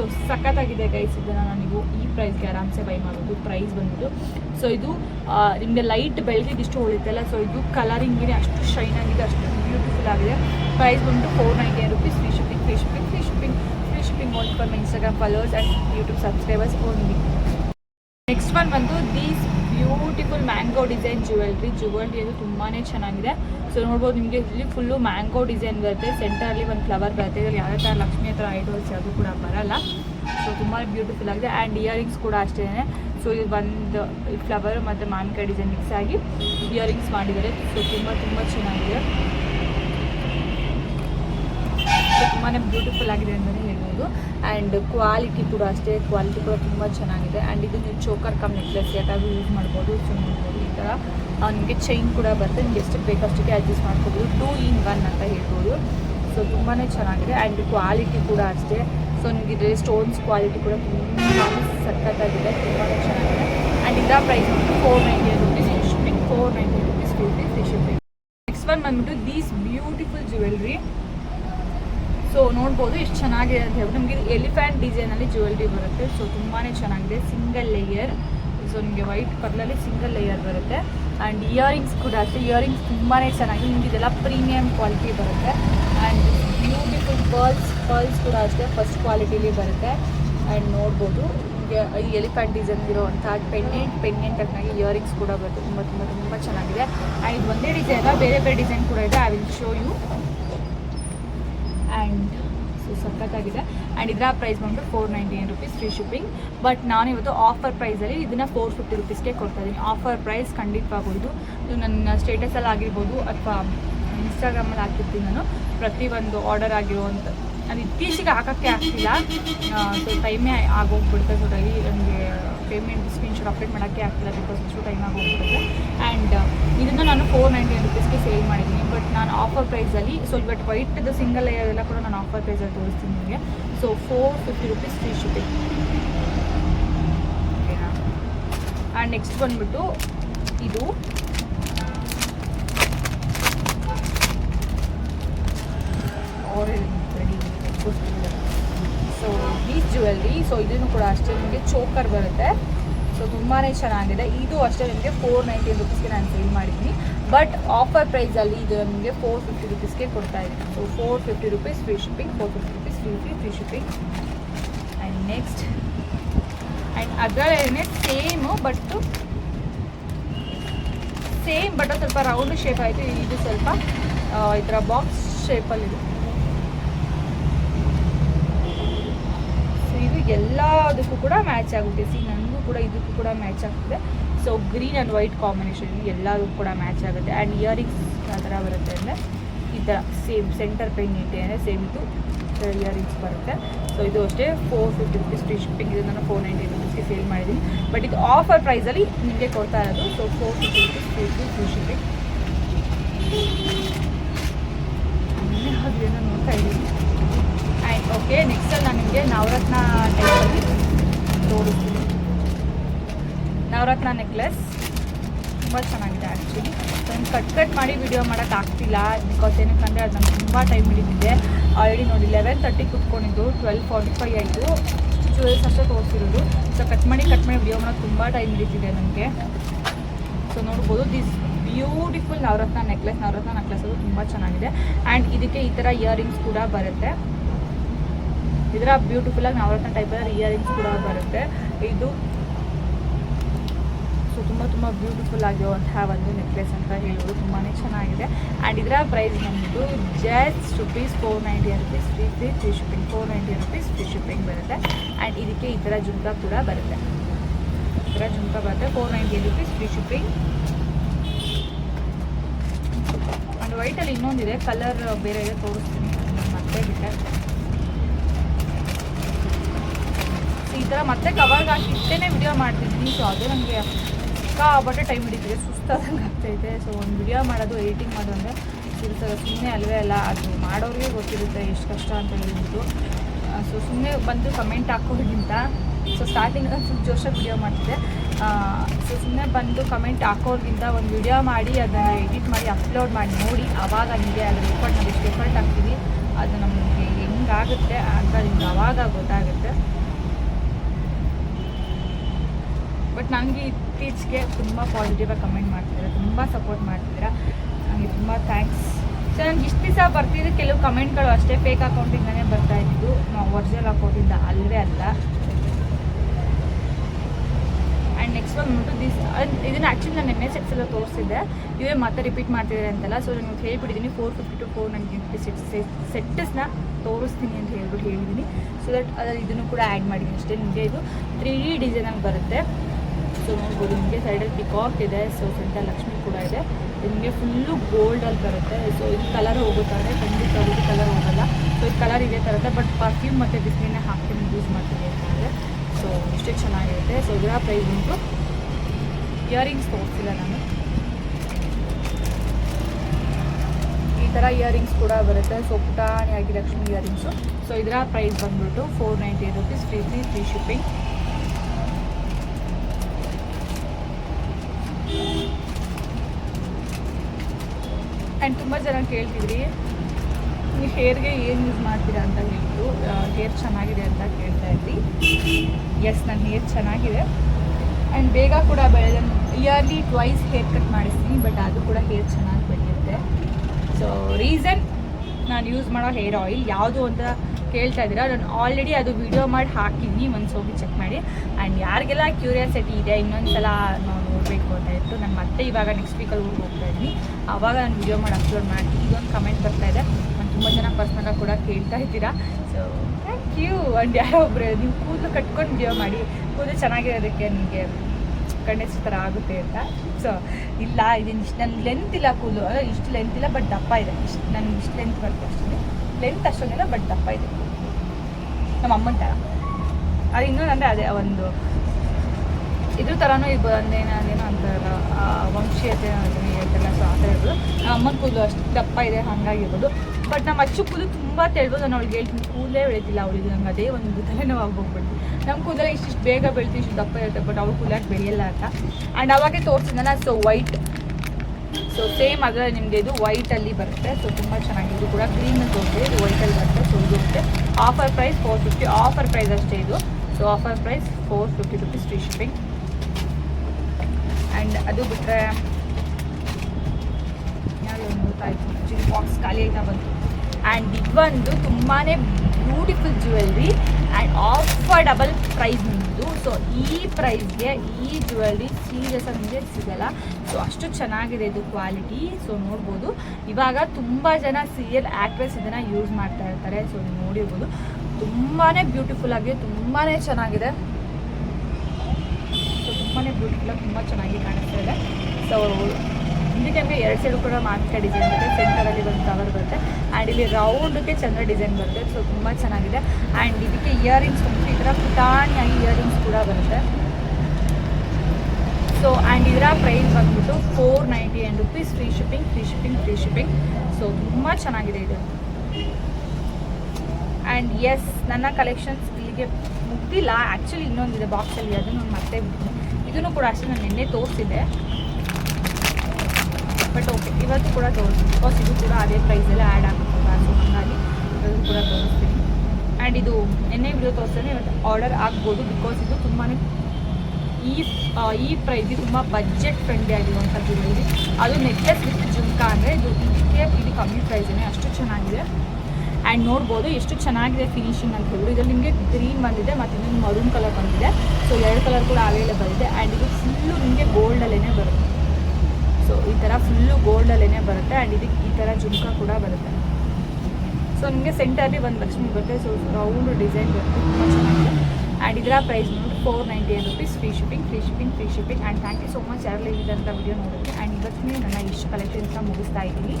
ಸೊ ಸಖತ್ತಾಗಿದೆ ಗೈಸ್ ಇದನ್ನು ನೀವು ಈ ಪ್ರೈಸ್ಗೆ ಆರಾಮ್ಸೆ ಬೈ ಮಾಡೋದು ಪ್ರೈಸ್ ಬಂದ್ಬಿಟ್ಟು. ಸೊ ಇದು ನಿಮಗೆ ಲೈಟ್ ಬೆಳಗ್ಗೆ ಇಷ್ಟು ಉಳಿತಲ್ಲ ಸೊ ಇದು ಕಲರಿಂಗಿನೇ ಅಷ್ಟು ಶೈನ್ ಆಗಿದೆ, ಅಷ್ಟು ಬ್ಯೂಟಿಫುಲ್ ಆಗಿದೆ. ಪ್ರೈಸ್ ಬಂದ್ಬಿಟ್ಟು four ninety rupees free shipping free shipping free shipping free shipping only for my Instagram followers and YouTube subscribers only next one ಬಂದು these beautiful mango design jewellery jewellery ಅದು ತುಂಬಾ ಚೆನ್ನಾಗಿದೆ. So ನೋಡ್ಬೋದು ನಿಮಗೆ ಇಲ್ಲಿ full mango design ಬರುತ್ತೆ. ಸೆಂಟರಲ್ಲಿ ಒಂದು flower ಬರುತ್ತೆ. ಇದರಲ್ಲಿ ಯಾವುದೇ ಥರ ಲಕ್ಷ್ಮಿ ಹತ್ರ ಐಡೋಲ್ಸ್ ಯಾವುದು ಕೂಡ ಬರಲ್ಲ. ಸೊ ತುಂಬಾ ಬ್ಯೂಟಿಫುಲ್ ಆಗಿದೆ. ಆ್ಯಂಡ್ ಇಯರಿಂಗ್ಸ್ ಕೂಡ ಅಷ್ಟೇ ಸೊ ಇದು ಒಂದು ಫ್ಲವರ್ ಮತ್ತು ಮಾವಿನಕಾಯಿ ಡಿಸೈನ್ ಮಿಕ್ಸ್ ಆಗಿ ಇಯರಿಂಗ್ಸ್ ಮಾಡಿದ್ದಾರೆ. ಸೊ ತುಂಬ ತುಂಬ ಚೆನ್ನಾಗಿದೆ. ಸೊ ತುಂಬಾ ಬ್ಯೂಟಿಫುಲ್ ಆಗಿದೆ ಅಂತಲೇ ಹೇಳ್ಬೋದು. ಆ್ಯಂಡ್ ಕ್ವಾಲಿಟಿ ಕೂಡ ಅಷ್ಟೇ ಕ್ವಾಲಿಟಿ ಕೂಡ ತುಂಬ ಚೆನ್ನಾಗಿದೆ. ಆ್ಯಂಡ್ ಇದು ನೀವು ಚೋಕರ್ ಕಮ್ ನೆಕ್ಲೆಸ್ ಯಾಕಾದ್ರೂ ಯೂಸ್ ಮಾಡ್ಬೋದು ಸುಮ್ಮನೆ ಈ ಥರ ನಿಮಗೆ ಚೈನ್ ಕೂಡ ಬರುತ್ತೆ. ನಿಮ್ಗೆ ಎಷ್ಟು ಬೇಕಷ್ಟಕ್ಕೆ ಅಡ್ಜಸ್ಟ್ ಮಾಡ್ಕೋಬೋದು. ಟೂ ಇನ್ ಒನ್ ಅಂತ ಹೇಳ್ಬೋದು. ಸೊ ತುಂಬಾ ಚೆನ್ನಾಗಿದೆ. ಆ್ಯಂಡ್ ಕ್ವಾಲಿಟಿ ಕೂಡ ಅಷ್ಟೇ. ಸೊ ನಿಮಗೆ ಇದರಲ್ಲಿ ಸ್ಟೋನ್ಸ್ ಕ್ವಾಲಿಟಿ ಕೂಡ ತುಂಬ ಸಖತ್ತಾಗಿದೆ. ತುಂಬಾ ಚೆನ್ನಾಗಿದೆ. ಆ್ಯಂಡ್ ಇದರ ಪ್ರೈಸ್ ಬಂದು four ninety rupees shipping four ninety rupees fifty free shipping next one ಬಂದ್ಬಿಟ್ಟು ದೀಸ್ ಬ್ಯೂಟಿಫುಲ್ ಜ್ಯುವೆಲ್ರಿ ಸೊ ನೋಡ್ಬೋದು ಎಷ್ಟು ಚೆನ್ನಾಗಿದೆ ಅಂತ ಹೇಳ್ಬಿಟ್ಟು ನಮಗೆ ಎಲಿಫ್ಯಾಂಟ್ ಡಿಸೈನಲ್ಲಿ ಜ್ಯುವೆಲ್ರಿ ಬರುತ್ತೆ. ಸೊ ತುಂಬಾ ಚೆನ್ನಾಗಿದೆ ಸಿಂಗಲ್ ಲೇಯರ್ ಸೊ ನಿಮಗೆ ವೈಟ್ ಕಲರಲ್ಲಿ ಸಿಂಗಲ್ ಲೇಯರ್ ಬರುತ್ತೆ. ಆ್ಯಂಡ್ ಇಯರಿಂಗ್ಸ್ ಕೂಡ ಅಷ್ಟೇ ಇಯರಿಂಗ್ಸ್ ತುಂಬಾ ಚೆನ್ನಾಗಿ, ನಿಮ್ಗೆ ಇದೆಲ್ಲ ಪ್ರೀಮಿಯಂ ಕ್ವಾಲಿಟಿ ಬರುತ್ತೆ. ಆ್ಯಂಡ್ ಬ್ಯೂಟಿಫುಲ್ ಪರ್ಲ್ಸ್ ಪರ್ಲ್ಸ್ ಕೂಡ ಅಷ್ಟೇ ಫಸ್ಟ್ ಕ್ವಾಲಿಟಿಲಿ ಬರುತ್ತೆ. ಆ್ಯಂಡ್ ನೋಡ್ಬೋದು, ನಿಮಗೆ ಈ ಎಲಿಫ್ಯಾಂಟ್ ಡಿಸೈನ್ ಇರೋವಂಥ ಪೆಂಡೆಂಟ್ ಪೆಂಡೆಂಟ್ ಆಗಿ ಇಯರಿಂಗ್ಸ್ ಕೂಡ ಬರುತ್ತೆ. ತುಂಬ ತುಂಬ ತುಂಬ ಚೆನ್ನಾಗಿದೆ. ಆ್ಯಂಡ್ ಇದು ಒಂದೇ ಡಿಸೈನ್ ಅಲ್ಲ, ಬೇರೆ ಬೇರೆ ಡಿಸೈನ್ ಕೂಡ ಇದೆ. I will show you and so ಸಖತ್ತಾಗಿದೆ ಆ್ಯಂಡ್ ಇದರ ಪ್ರೈಸ್ ಬಂದು four ninety nine rupees free shipping but ನಾನು ಇವತ್ತು ಆಫರ್ ಪ್ರೈಸಲ್ಲಿ ಇದನ್ನು ಫೋರ್ ಫಿಫ್ಟಿ ರುಪೀಸ್ಗೆ ಕೊಡ್ತಾ ಇದ್ದೀನಿ. ಆಫರ್ ಪ್ರೈಸ್ ಖಂಡಿತವಾಗೂ ಇದು ನನ್ನ ಸ್ಟೇಟಸಲ್ಲಿ ಆಗಿರ್ಬೋದು ಅಥವಾ ಇನ್ಸ್ಟಾಗ್ರಾಮಲ್ಲಿ ಹಾಕಿರ್ತೀನಿ ನಾನು. ಪ್ರತಿಯೊಂದು ಆರ್ಡರ್ ಆಗಿರುವಂಥ ನಾನು ಇತ್ತೀಚೆಗೆ ಹಾಕೋಕ್ಕೆ ಆಗ್ತಿಲ್ಲ. ಸೊ ಟೈಮೇ ಆಗೋಗ್ಬಿಡುತ್ತೆ. ಸೊ ಡೈಲಿ ನನಗೆ ಪೇಮೆಂಟ್ ಸ್ಕ್ರೀನ್ಶಾಟ್ ಅಪ್ಡೇಟ್ ಮಾಡೋಕ್ಕೆ ಆಗ್ತಿಲ್ಲ ಬಿಕಾಸ್ ಅಷ್ಟು ಟೈಮ್ ಆಗೋಗ್ಬಿಡುತ್ತೆ. ಆ್ಯಂಡ್ ಇದನ್ನು ನಾನು ಫೋರ್ ನೈಂಟಿ ರುಪೀಸ್ಗೆ ಸೇಲ್ ಮಾಡಿದ್ದೀನಿ. ಬಟ್ ನಾನು ಆಫರ್ ಪ್ರೈಸಲ್ಲಿ ಸೊ ಬಟ್ ವೈಟ್ದು ಸಿಂಗಲ್ ಲೇಯರ್ ಎಲ್ಲ ಕೂಡ ನಾನು ಆಫರ್ ಪ್ರೈಸಲ್ಲಿ ತೋರಿಸ್ತೀನಿ ನಿಮಗೆ. So four fifty rupees free shipping ಓಕೆನಾ ಆ್ಯಂಡ್ ನೆಕ್ಸ್ಟ್ ಬಂದುಬಿಟ್ಟು ಇದು ಸೊ ಈ ಜ್ಯುವೆಲ್ರಿ ಸೊ ಇದನ್ನು ಕೂಡ ಅಷ್ಟೇ ನಿಮಗೆ ಚೋಕರ್ ಬರುತ್ತೆ. ಸೊ ತುಂಬಾ ಚೆನ್ನಾಗಿದೆ. ಇದು ಅಷ್ಟೇ ನಿಮಗೆ ಫೋರ್ ನೈಂಟಿ ರುಪೀಸ್ಗೆ ನಾನು ಸೇಲ್ ಮಾಡಿದ್ದೀನಿ. ಬಟ್ ಆಫರ್ ಪ್ರೈಸಲ್ಲಿ ಇದು ನಿಮಗೆ ಫೋರ್ ಫಿಫ್ಟಿ ರುಪೀಸ್ಗೆ ಕೊಡ್ತಾ ಇದೆ so four fifty rupees free shipping four fifty rupees free free free shipping and next and ಅದರಲ್ಲೇ ಸೇಮು ಬಟ್ಟು ಸೇಮ್ ಬಟ್ ಸ್ವಲ್ಪ ರೌಂಡ್ ಶೇಪ್ ಆಯಿತು. ಇದು ಸ್ವಲ್ಪ ಈ ಥರ ಬಾಕ್ಸ್ ಶೇಪಲ್ಲಿದೆ ಸೊ ಇದು. ಎಲ್ಲದಕ್ಕೂ ಕೂಡ ಮ್ಯಾಚ್ ಆಗುತ್ತೆ. ಸಿ ನನಗೂ ಕೂಡ ಇದಕ್ಕೂ ಕೂಡ ಮ್ಯಾಚ್ ಆಗ್ತದೆ. So green and white combination ಎಲ್ಲದೂ ಕೂಡ ಮ್ಯಾಚ್ ಆಗುತ್ತೆ. ಆ್ಯಂಡ್ ಇಯರಿಂಗ್ಸ್ ಯಾವ ಥರ ಬರುತ್ತೆ ಅಂದರೆ ಈ ಥರ ಸೇಮ್ ಸೆಂಟರ್ ಪೈನ್ ಅಂದರೆ ಸೇಮ್ ಇದು ಇಯರಿಂಗ್ಸ್ ಬರುತ್ತೆ. ಸೊ ಇದು ಅಷ್ಟೇ four fifty rupees free shipping ಇದು ನಾನು ಫೋರ್ ನೈಂಟಿ ರುಪೀಸ್ಗೆ ಸೇಲ್ ಮಾಡಿದ್ದೀನಿ. ಬಟ್ ಇದು ಆಫರ್ ಪ್ರೈಸಲ್ಲಿ ನಿಮಗೆ ಕೊಡ್ತಾ ಇರೋದು. So four fifty rupees free free shipping ಅದೇನೋ ನೋಡ್ತಾ ಇದ್ದೀನಿ. ಆ್ಯಂಡ್ ಓಕೆ ನೆಕ್ಸ್ಟಲ್ಲಿ ನಾನು ನಿಮಗೆ ನವರತ್ನ ಟೈಪಲ್ಲಿ ತೋರಿಸ್ತೀನಿ. ನವರತ್ನ ನೆಕ್ಲೆಸ್ ತುಂಬ ಚೆನ್ನಾಗಿದೆ ಆ್ಯಕ್ಚುಲಿ ಅದನ್ನು ಕಟ್ ಕಟ್ ಮಾಡಿ ವಿಡಿಯೋ ಮಾಡೋಕ್ಕೆ ಆಗ್ತಿಲ್ಲ ಬಿಕಾಸ್ ಏನಕ್ಕಂದರೆ ಅದು ನಂಗೆ ತುಂಬ ಟೈಮ್ ಹಿಡಿದಿದೆ. ಆಲ್ರೆಡಿ ನೋಡಿ ಲೆವೆನ್ ತರ್ಟಿ ಕುತ್ಕೊಂಡಿದ್ದು ಟ್ವೆಲ್ ಫಾರ್ಟಿ ಫೈವ್ ಆಯಿತು. ಜುವೆಲ್ಸ್ ಅಷ್ಟೇ ತೋರಿಸಿರೋದು. ಸೊ ಕಟ್ ಮಾಡಿ ಕಟ್ ಮಾಡಿ ವಿಡಿಯೋ ಮಾಡೋಕೆ ತುಂಬ ಟೈಮ್ ಹಿಡಿತಿದೆ ನನಗೆ ಸೊ ನೋಡ್ಬೋದು this beautiful navaratna necklace navaratna necklace ಅದು ತುಂಬ ಚೆನ್ನಾಗಿದೆ. ಆ್ಯಂಡ್ ಇದಕ್ಕೆ ಈ ಥರ ಇಯರಿಂಗ್ಸ್ ಕೂಡ ಬರುತ್ತೆ. ಇದರ ಬ್ಯೂಟಿಫುಲ್ಲಾಗಿ ನವರತ್ನ ಟೈಪಲ್ಲಿ ಇಯರಿಂಗ್ಸ್ ಕೂಡ ಬರುತ್ತೆ. ಇದು ಸೊ ತುಂಬ ತುಂಬ ಬ್ಯೂಟಿಫುಲ್ ಆಗಿರುವಂತಹ ಒಂದು ನೆಕ್ಲೆಸ್ ಅಂತ ಹೇಳ್ಬೋದು ತುಂಬಾ ಚೆನ್ನಾಗಿದೆ. ಆ್ಯಂಡ್ ಇದರ ಪ್ರೈಸ್ ಬಂದ್ಬಿಟ್ಟು just rupees four ninety rupees free free free shipping four ninety rupees free shipping ಬರುತ್ತೆ. ಆ್ಯಂಡ್ ಇದಕ್ಕೆ ಈ ಥರ ಜುಮ್ಕಾ ಕೂಡ ಬರುತ್ತೆ. ಈ ಥರ ಜುಮ್ಕಾ ಬರುತ್ತೆ. Four ninety rupees free shipping and ವೈಟಲ್ಲಿ ಇನ್ನೊಂದಿದೆ. ಕಲರ್ ಬೇರೆ ಇದೆ, ತೋರಿಸ್ತೀನಿ. ಮತ್ತೆ ಬಿಟ್ಟೆ ಈ ಥರ ಮತ್ತೆ ಕವರ್ಗೆ ಹಾಕಿ ಇಷ್ಟೇ ವಿಡಿಯೋ ಮಾಡ್ತಿದ್ದೀನಿ. ಸೊ ಅದು ನನಗೆ ಸಿಕ್ಕಾಪಟ್ಟೆ ಟೈಮ್ ಹಿಡಿತಿದೆ. ಸುಸ್ತಾದಂಗೆ ಆಗ್ತೈತೆ. ಸೊ ಒಂದು ವಿಡಿಯೋ ಮಾಡೋದು ಎಡಿಟಿಂಗ್ ಮಾಡೋದು ಅಂದರೆ ಇರ್ತದೆ ಸುಮ್ಮನೆ ಅಲ್ವೇ ಅಲ್ಲ. ಅದು ಮಾಡೋರಿಗೆ ಗೊತ್ತಿರುತ್ತೆ ಎಷ್ಟು ಕಷ್ಟ ಅಂತ ಹೇಳಿಬಿಟ್ಟು. ಸೊ ಸುಮ್ಮನೆ ಬಂದು ಕಮೆಂಟ್ ಹಾಕೋದ್ರಿಂದ ಸೊ ಸ್ಟಾರ್ಟಿಂಗ್ ಫುಲ್ ಜೋಶಾಗಿ ವಿಡಿಯೋ ಮಾಡ್ತಿದ್ದೆ. ಸೊ ಸುಮ್ಮನೆ ಬಂದು ಕಮೆಂಟ್ ಹಾಕೋರ್ಗಿಂತ ಒಂದು ವಿಡಿಯೋ ಮಾಡಿ, ಅದನ್ನು ಎಡಿಟ್ ಮಾಡಿ ಅಪ್ಲೋಡ್ ಮಾಡಿ, ನೋಡಿ ಆವಾಗ ನಿಮಗೆ ಅದ್ರ ಎಫರ್ಟ್ ನಾವು ಎಷ್ಟು ಎಫರ್ಟ್ ಹಾಕ್ತೀವಿ, ಅದು ನಮಗೆ ಹೆಂಗಾಗುತ್ತೆ ಅಂತ ನಿಮ್ಗೆ ಆವಾಗ ಗೊತ್ತಾಗುತ್ತೆ. ಬಟ್ ನನಗೆ ಇತ್ತೀಚೆಗೆ ತುಂಬ ಪಾಸಿಟಿವಾಗಿ ಕಮೆಂಟ್ ಮಾಡ್ತಿದ್ದಾರೆ ತುಂಬ ಸಪೋರ್ಟ್ ಮಾಡ್ತಿದ್ದೀರಾ ನನಗೆ ತುಂಬ ಥ್ಯಾಂಕ್ಸ್ ಸೊ ನನಗೆ ಇಷ್ಟು ದಿವಸ ಬರ್ತಿದ್ದು ಕೆಲವು ಕಮೆಂಟ್ಗಳು ಅಷ್ಟೇ. ಫೇಕ್ ಅಕೌಂಟಿಂದನೇ ಬರ್ತಾ ಇದ್ದು ನಾವು ಒರಿಜಿನಲ್ ಅಕೌಂಟಿಂದ ಅಲ್ಲವೇ ಅಲ್ಲ. ಆ್ಯಂಡ್ ನೆಕ್ಸ್ಟ್ ಬಂದ್ಬಿಟ್ಟು ದಿಸ್ ಇದನ್ನು ಆ್ಯಕ್ಚುಲಿ ನಾನು ಎಂ ಎಸ್ ಎಕ್ಸ್ ಎಲ್ಲ ತೋರಿಸಿದ್ದೆ. ಇವೇ ಮತ್ತೆ ರಿಪೀಟ್ ಮಾಡ್ತಿದ್ದಾರೆ ಅಂತಲ್ಲ. ಸೊ ನಾನು ಹೇಳ್ಬಿಟ್ಟಿದ್ದೀನಿ ಫೋರ್ ಫಿಫ್ಟಿ ಟು ಫೋರ್ ನನಗೆ ಸೆಟ್ ಸೆಟ್ಟಸ್ನ ತೋರಿಸ್ತೀನಿ ಅಂತ ಹೇಳ್ಬಿಟ್ಟು ಹೇಳಿದ್ದೀನಿ ಸೊ ದಟ್ ಅದರಲ್ಲಿ ಇದನ್ನು ಕೂಡ ಆ್ಯಡ್ ಮಾಡಿದ್ದೀನಿ ಅಷ್ಟೇ. ನಿಮಗೆ ಇದು ತ್ರೀ ಡಿ ಡಿಸೈನಲ್ಲಿ ಬರುತ್ತೆ. ಸೊ ನೋಡ್ಬೋದು ನಿಮಗೆ ಸೈಡಲ್ಲಿ ಪಿಕಾಕ್ ಇದೆ. ಸೊ ಸೆಂಟರ್ ಲಕ್ಷ್ಮಿ ಕೂಡ ಇದೆ. ನಿಮಗೆ ಫುಲ್ಲು ಗೋಲ್ಡಲ್ಲಿ ಬರುತ್ತೆ. ಸೊ ಇದು ಕಲರ್ ಹೋಗುತ್ತಾರೆ ಖಂಡಿತ ಇದು ಕಲರ್ ಹೋಗಲ್ಲ. ಸೊ ಇದು ಕಲರ್ ಇದೇ ಥರತ್ತೆ ಬಟ್ ಪರ್ಫ್ಯೂಮ್ ಮತ್ತು ಬಿಸಿಲಿನ ಹಾಕಿ ಯೂಸ್ ಮಾಡ್ತೀನಿ ಅಂತಂದರೆ ಸೊ ಇಷ್ಟೇ ಚೆನ್ನಾಗಿರುತ್ತೆ. ಸೊ ಇದರ ಪ್ರೈಸ್ ಉಂಟು ಇಯರಿಂಗ್ಸ್ ತೋರಿಸಿಲ್ಲ ನಾನು. ಈ ಥರ ಇಯರಿಂಗ್ಸ್ ಕೂಡ ಬರುತ್ತೆ. ಸೊ ಪುಟಾಣಿಯಾಗಿ ಲಕ್ಷ್ಮಿ ಇಯರಿಂಗ್ಸು ಸೊ ಇದರ ಪ್ರೈಸ್ ಬಂದ್ಬಿಟ್ಟು four ninety rupees free free free shipping and ತುಂಬ ಜನ ಕೇಳ್ತಿದ್ರಿ ನೀವು ಹೇರ್ಗೆ ಏನು ಯೂಸ್ ಮಾಡ್ತೀರಾ ಅಂತ ಹೇಳ್ಬಿಟ್ಟು ಹೇರ್ ಚೆನ್ನಾಗಿದೆ ಅಂತ ಕೇಳ್ತಾ ಇದ್ರಿ. ಎಸ್ ನನ್ನ ಹೇರ್ ಚೆನ್ನಾಗಿದೆ. ಆ್ಯಂಡ್ ಬೇಗ ಕೂಡ ಬೆಳೆದ ಇಯರ್ಲಿ ಟ್ವೈಸ್ ಹೇರ್ ಕಟ್ ಮಾಡಿಸ್ತೀನಿ ಬಟ್ ಅದು ಕೂಡ ಹೇರ್ ಚೆನ್ನಾಗಿ ಬೆಳೆಯುತ್ತೆ. ಸೊ ರೀಸನ್ ನಾನು ಯೂಸ್ ಮಾಡೋ ಹೇರ್ ಆಯಿಲ್ ಯಾವುದು ಅಂತ ಕೇಳ್ತಾ ಇದ್ದೀರಾ, ನಾನು ಆಲ್ರೆಡಿ ಅದು ವಿಡಿಯೋ ಮಾಡಿ ಹಾಕಿದ್ದೀನಿ. ಒಂದು ಹೋಗಿ ಚೆಕ್ ಮಾಡಿ. ಆ್ಯಂಡ್ ಯಾರಿಗೆಲ್ಲ ಕ್ಯೂರಿಯಾಸಿಟಿ ಇದೆ ಇನ್ನೊಂದು ಸಲ ನೋಡಬೇಕು ಅಂತ ಇತ್ತು ನಾನು ಮತ್ತೆ ಇವಾಗ ನೆಕ್ಸ್ಟ್ ವೀಕಲ್ಲಿ ಊರಿಗೆ ಹೋಗ್ತಾ ಇದ್ದೀನಿ. ಆವಾಗ ನಾನು ವಿಡಿಯೋ ಮಾಡಿ ಅಪ್ಲೋಡ್ ಮಾಡ್ತೀನಿ ಇದೊಂದು ಕಮೆಂಟ್ ಬರ್ತಾ ಇದೆ. ನಾನು ತುಂಬ ಜನ ಪರ್ಸ್ನಲಾಗಿ ಕೂಡ ಕೇಳ್ತಾ ಇದ್ದೀರಾ. ಸೊ ಥ್ಯಾಂಕ್ ಯು ಆ್ಯಂಡ್ ಯಾರೋ ಒಬ್ಬರು ನೀವು ಕೂದಲು ಕಟ್ಕೊಂಡು ವಿಡಿಯೋ ಮಾಡಿ. ಕೂದಲು ಚೆನ್ನಾಗಿರೋದಕ್ಕೆ ನಿಮಗೆ ಕಂಡೆನ್ಸ್ ಥರ ಆಗುತ್ತೆ ಅಂತ. ಸೊ ಇಲ್ಲ, ಇದನ್ನು ಇಷ್ಟು ನನ್ನ ಲೆಂತ್ ಇಲ್ಲ ಕೂದಲು. ಅಂದರೆ ಇಷ್ಟು ಲೆಂತ್ ಇಲ್ಲ ಬಟ್ ದಪ್ಪ ಇದೆ. ಇಷ್ಟು, ನನಗೆ ಇಷ್ಟು ಲೆಂತ್ ಬರುತ್ತೆ ಅಷ್ಟೇ. ಲೆಂತ್ ಅಷ್ಟೊಂದಿಲ್ಲ ಬಟ್ ದಪ್ಪ ಇದೆ. ನಮ್ಮ ಅಮ್ಮನ ಥರ. ಅದು ಇನ್ನೂ ಅಂದರೆ ಅದೇ ಒಂದು ಇದ್ರ ಥರನೂ ಇದು ಬಂದೇನೋ ಅದೇನೋ ವಂಶೀಯತೆ ಅದನ್ನ ಹೇಳ್ತಾರಲ್ಲ ಸೊ ಆ ಥರ ನಮ್ಮ ಅಮ್ಮನ ಕೂದಲು ಅಷ್ಟು ದಪ್ಪ ಇದೆ, ಹಾಗಾಗಿರ್ಬೋದು. ಬಟ್ ನಮ್ಮ ಅಚ್ಚು ಕೂದಲು ತುಂಬ ತೆಳ್ಬೋದು ನಾನು ಅವ್ಳಿಗೆ ಹೇಳ್ತೀನಿ. ಕೂದಲೇ ಬೆಳೀತಿಲ್ಲ ಅವಳಿಗೆ, ನಂಗೆ ಅದೇ ಒಂದು ತಲೆನೋವಾಗಿ ಆಗೋಗ್ಬಿಡ್ತು ನಮ್ಮ ಕೂದಲ ಇಷ್ಟಿಷ್ಟು ಬೇಗ ಬೆಳಿತೀವಿ ಇಷ್ಟು ದಪ್ಪ ಇರುತ್ತೆ ಬಟ್ ಅವಳು ಕೂದಲಾಗಿ ಬೆಳೆಯಲ್ಲ ಅಂತ. ಆ್ಯಂಡ್ ಅವಾಗೆ ತೋರಿಸಿದ್ನಲ್ಲ ಸೊ ವೈಟ್ ಸೊ ಸೇಮ್ ಅದರ ನಿಮಗೆ ಇದು ವೈಟಲ್ಲಿ ಬರುತ್ತೆ. ಸೊ ತುಂಬ ಚೆನ್ನಾಗಿದೆ ಇದು ಕೂಡ ಗ್ರೀನ್ ತೋರಿಸಿ ಇದು ವೈಟಲ್ಲಿ ಬರುತ್ತೆ. ಸೊ ಇದು ಇರುತ್ತೆ. Offer price four fifty offer price ಅಷ್ಟೇ ಇದು. So offer price four fifty rupees free shipping and ಅದು ಬಿಟ್ಟರೆ ಗೊತ್ತಾಯ್ತು ಜಿಲ್ ಬಾಕ್ಸ್ ಖಾಲಿ ಆಯ್ತಾ ಬಂತು. ಆ್ಯಂಡ್ ಇದೊಂದು ತುಂಬಾ beautiful jewellery and affordable price ನಿಮ್ಮದು ಸೊ ಈ ಪ್ರೈಸ್ಗೆ ಈ ಜ್ಯುವೆಲ್ರಿ ಸೀರಿಯಸ್ ನಿಮಗೆ ಸಿಗಲ್ಲ. ಸೊ ಅಷ್ಟು ಚೆನ್ನಾಗಿದೆ ಇದು ಕ್ವಾಲಿಟಿ ಸೊ ನೋಡ್ಬೋದು. ಇವಾಗ ತುಂಬ ಜನ ಸೀರಿಯಲ್ ಆ್ಯಕ್ಟ್ರೆಸ್ ಇದನ್ನು ಯೂಸ್ ಮಾಡ್ತಾ ಇರ್ತಾರೆ. ಸೊ ನೋಡಿರ್ಬೋದು. ತುಂಬಾ ಬ್ಯೂಟಿಫುಲ್ ಆಗಿದೆ ತುಂಬಾ ಚೆನ್ನಾಗಿದೆ. ತುಂಬಾ ಬ್ಯೂಟಿಫುಲ್ ತುಂಬ ಚೆನ್ನಾಗಿ ಕಾಣಿಸ್ತಾ ಇದೆ. ಸೊ ಇದಕ್ಕೆ ಎರಡು ಸೈಡು ಕೂಡ ಮಾತ್ರ ಡಿಸೈನ್ ಬರುತ್ತೆ. ಸೆಂಟರಲ್ಲಿ ಒಂದು ಕವರ್ ಬರುತ್ತೆ. ಆ್ಯಂಡ್ ಇಲ್ಲಿ ರೌಂಡಕ್ಕೆ ಚಂದ್ರ ಡಿಸೈನ್ ಬರುತ್ತೆ. ಸೊ ತುಂಬ ಚೆನ್ನಾಗಿದೆ. ಆ್ಯಂಡ್ ಇದಕ್ಕೆ ಇಯರಿಂಗ್ಸ್ ಈ ಥರ ಪುಟಾಣಿಯಾಗಿ ಇಯರಿಂಗ್ಸ್ ಕೂಡ ಬರುತ್ತೆ. ಸೊ ಆ್ಯಂಡ್ ಇದರ ಪ್ರೈಸ್ ಬಂದ್ಬಿಟ್ಟು four ninety nine rupees free shipping free shipping free shipping so ತುಂಬ ಚೆನ್ನಾಗಿದೆ ಇದು. ಆ್ಯಂಡ್ ಎಸ್ ನನ್ನ ಕಲೆಕ್ಷನ್ಸ್ ಇಲ್ಲಿಗೆ ಮುಗ್ದಿಲ್ಲ. ಆ್ಯಕ್ಚುಲಿ ಇನ್ನೊಂದಿದೆ ಬಾಕ್ಸಲ್ಲಿ ಅದನ್ನು ಮತ್ತೆ ಬಿಡ್ತೀನಿ ಇದನ್ನು ಕೂಡ ಅಷ್ಟೇ ನಾನು ನಿನ್ನೆ ತೋರಿಸಿದೆ ಬಟ್ ಓಕೆ ಇವತ್ತು ಕೂಡ ತೋರಿಸ್ತೀನಿ ಬಿಕಾಸ್ ಇದು ಕೂಡ ಅದೇ ಪ್ರೈಸಲ್ಲೇ ಆ್ಯಡ್ ಆಗುತ್ತೆ ಸೊ ಹಾಗಾಗಿ ಇವತ್ತು ಕೂಡ ತೋರಿಸ್ತೀನಿ. ಆ್ಯಂಡ್ ಇದು ನಿನ್ನೆ ವಿಡಿಯೋ ತೋರಿಸ್ತೇನೆ ಇವತ್ತು ಆರ್ಡರ್ ಆಗ್ಬೋದು ಬಿಕಾಸ್ ಇದು ತುಂಬಾ ಈ ಈ ಪ್ರೈಸ್ ತುಂಬ ಬಜೆಟ್ ಫ್ರೆಂಡ್ಲಿ ಆಗಿರುವಂಥ ಜ್ಯುವೆಲ್ರಿ ಅದು ನೆಕ್ಲೆಸ್ ವಿತ್ ಜುಮ್ಕಾ ಅಂದರೆ ಇದು ಇದಕ್ಕೆ ಇದು ಕಮ್ಮಿ ಪ್ರೈಸೇ ಅಷ್ಟು ಚೆನ್ನಾಗಿದೆ. ಆ್ಯಂಡ್ ನೋಡ್ಬೋದು ಎಷ್ಟು ಚೆನ್ನಾಗಿದೆ ಫಿನಿಶಿಂಗ್ ಅಂತ ಹೇಳಿದ್ರು ಇದರಲ್ಲಿ ನಿಮಗೆ ಗ್ರೀನ್ ಬಂದಿದೆ ಮತ್ತು ಇನ್ನೊಂದು ಮರೂನ್ ಕಲರ್ ಬಂದಿದೆ. ಸೊ ಎರಡು ಕಲರ್ ಕೂಡ ಅವೈಲೇಬಲ್ ಇದೆ. ಆ್ಯಂಡ್ ಇದು ಫುಲ್ಲು ನಿಮಗೆ ಗೋಲ್ಡಲ್ಲೇ ಬರುತ್ತೆ. ಸೊ ಈ ಥರ ಫುಲ್ಲು ಗೋಲ್ಡಲ್ಲೇ ಬರುತ್ತೆ. ಆ್ಯಂಡ್ ಇದಕ್ಕೆ ಈ ಥರ ಜುಮ್ಕ ಕೂಡ ಬರುತ್ತೆ. ಸೊ ನಿಮಗೆ ಸೆಂಟರ್ಲಿ ಒಂದು ಲಕ್ಷ್ಮಿ ಬರುತ್ತೆ ಸೊ ರೌಂಡ್ ಡಿಸೈನ್ ಬರುತ್ತೆ. ತುಂಬ ಚೆನ್ನಾಗಿದೆ. ಆ್ಯಂಡ್ ಇದರ ಪ್ರೈಸ್ ಫೋರ್ ನೈಂಟಿ ಏನ್ rupees free shipping free shipping free shipping and thank you so much ಯಾರಲ್ಲಿ ಇದೆ ವೀಡಿಯೋ ನೋಡಿದ್ರೆ ಆ್ಯಂಡ್ ಇವತ್ತಿನ ನನ್ನ ಇಷ್ಟು ಕಲೆಕ್ಷನ್ಸ್ನ ಮುಗಿಸ್ತಾ ಇದ್ದೀನಿ.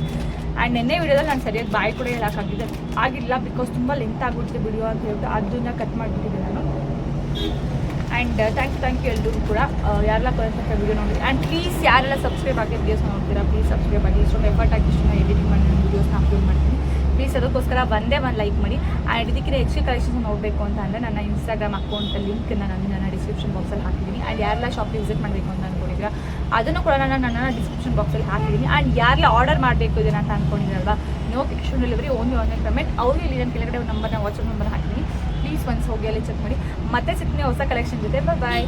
ಆ್ಯಂಡ್ ನಿನ್ನೆ ವಿಡಿಯೋದಲ್ಲಿ ನಾನು ಸರಿಯಾಗಿ ಬಾಯ್ ಕೂಡ ಹೇಳೋಕ್ಕಾಗಿದ್ದೆ ಆಗಿಲ್ಲ ಬಿಕಾಸ್ ತುಂಬ ಲೆಂತ್ ಆಗಿಬಿಡುತ್ತೆ ವಿಡಿಯೋ ಅಂತ ಹೇಳ್ಬಿಟ್ಟು ಅದನ್ನ ಕಟ್ ಮಾಡಿಬಿಟ್ಟಿದ್ದೆ ನಾನು. And thank you thank you ಎಲ್ಲರೂ ಕೂಡ. ಆ, ಯಾರೆಲ್ಲ ಕೊಡುವಂಥ ವಿಡಿಯೋ ನೋಡಿ ಆ್ಯಂಡ್ ಪ್ಲೀಸ್ ಯಾರೆಲ್ಲ ಸಬ್ಸ್ಕ್ರೈಬ್ ಆಗಿ ವೀಡಿಯೋಸ್ ನೋಡ್ತೀರಾ ಪ್ಲೀಸ್ ಸಬ್ಸ್ಕ್ರೈಬ್ ಆಗಿ ಇಷ್ಟೊಂದು ಎಫರ್ಟ್ ಆಗಿ ಇಷ್ಟು ಎಡಿಟಿಂಗ್ ಮಾಡಿ ನಾನು ವೀಡಿಯೋಸ್ನ ಅಪ್ಲೋಡ್ ಮಾಡ್ತೀನಿ. ಪ್ಲೀಸ್ ಅದಕ್ಕೋಸ್ಕರ ಒಂದೇ ಒಂದು ಲೈಕ್ ಮಾಡಿ ಆ್ಯಂಡ್ ಇದಕ್ಕಿಂತ ಹೆಚ್ಚು ಕಲೆಕ್ಷನ್ಸ್ ನೋಡಬೇಕು ಅಂತ ಅಂದರೆ ನನ್ನ ಇನ್ಸ್ಟಾಗ್ರಾಮ್ ಅಕೌಂಟ್ ಲಿಂಕ್ನ ನಾನು ನನ್ನ ಡಿಸ್ಕ್ರಿಪ್ಷನ್ ಬಾಕ್ಸಲ್ಲಿ ಹಾಕಿದ್ದೀನಿ. ಆ್ಯಂಡ್ ಯಾರೆಲ್ಲ ಶಾಪ್ ವಿಸಿಟ್ ಮಾಡಬೇಕು ಅಂತ ಅಂದ್ಕೊಂಡಿದ್ದೀರಾ ಅದನ್ನು ಕೂಡ ನಾನು ನನ್ನ ಡಿಸ್ಕ್ರಿಪ್ಷನ್ ಬಾಕ್ಸಲ್ಲಿ ಹಾಕಿದ್ದೀನಿ. ಆ್ಯಂಡ್ ಯಾರೆಲ್ಲ ಆರ್ಡರ್ ಮಾಡಬೇಕು ಇದನ್ನ ಅಂತ ಅಂದ್ಕೊಂಡಿದ್ದೀರಲ್ವಾ no cash delivery only online payment ಅವ್ರಿಗೆ ಇಲ್ಲಿ ನಾನು ಕೆಳಗಡೆ ನಂಬರ್ನ ವಾಟ್ಸಪ್ ನಂಬರ್ ಹಾಕಿದ್ದೀನಿ. ಪ್ಲೀಸ್ ಒನ್ಸ್ ಹೋಗಿ ಅಲ್ಲಿ ಚೆಕ್ ಮಾಡಿ. ಮತ್ತೆ ಸಿಗ್ತೀನಿ ಹೊಸ ಕಲೆಕ್ಷನ್ ಜೊತೆ. ಬಾಯ್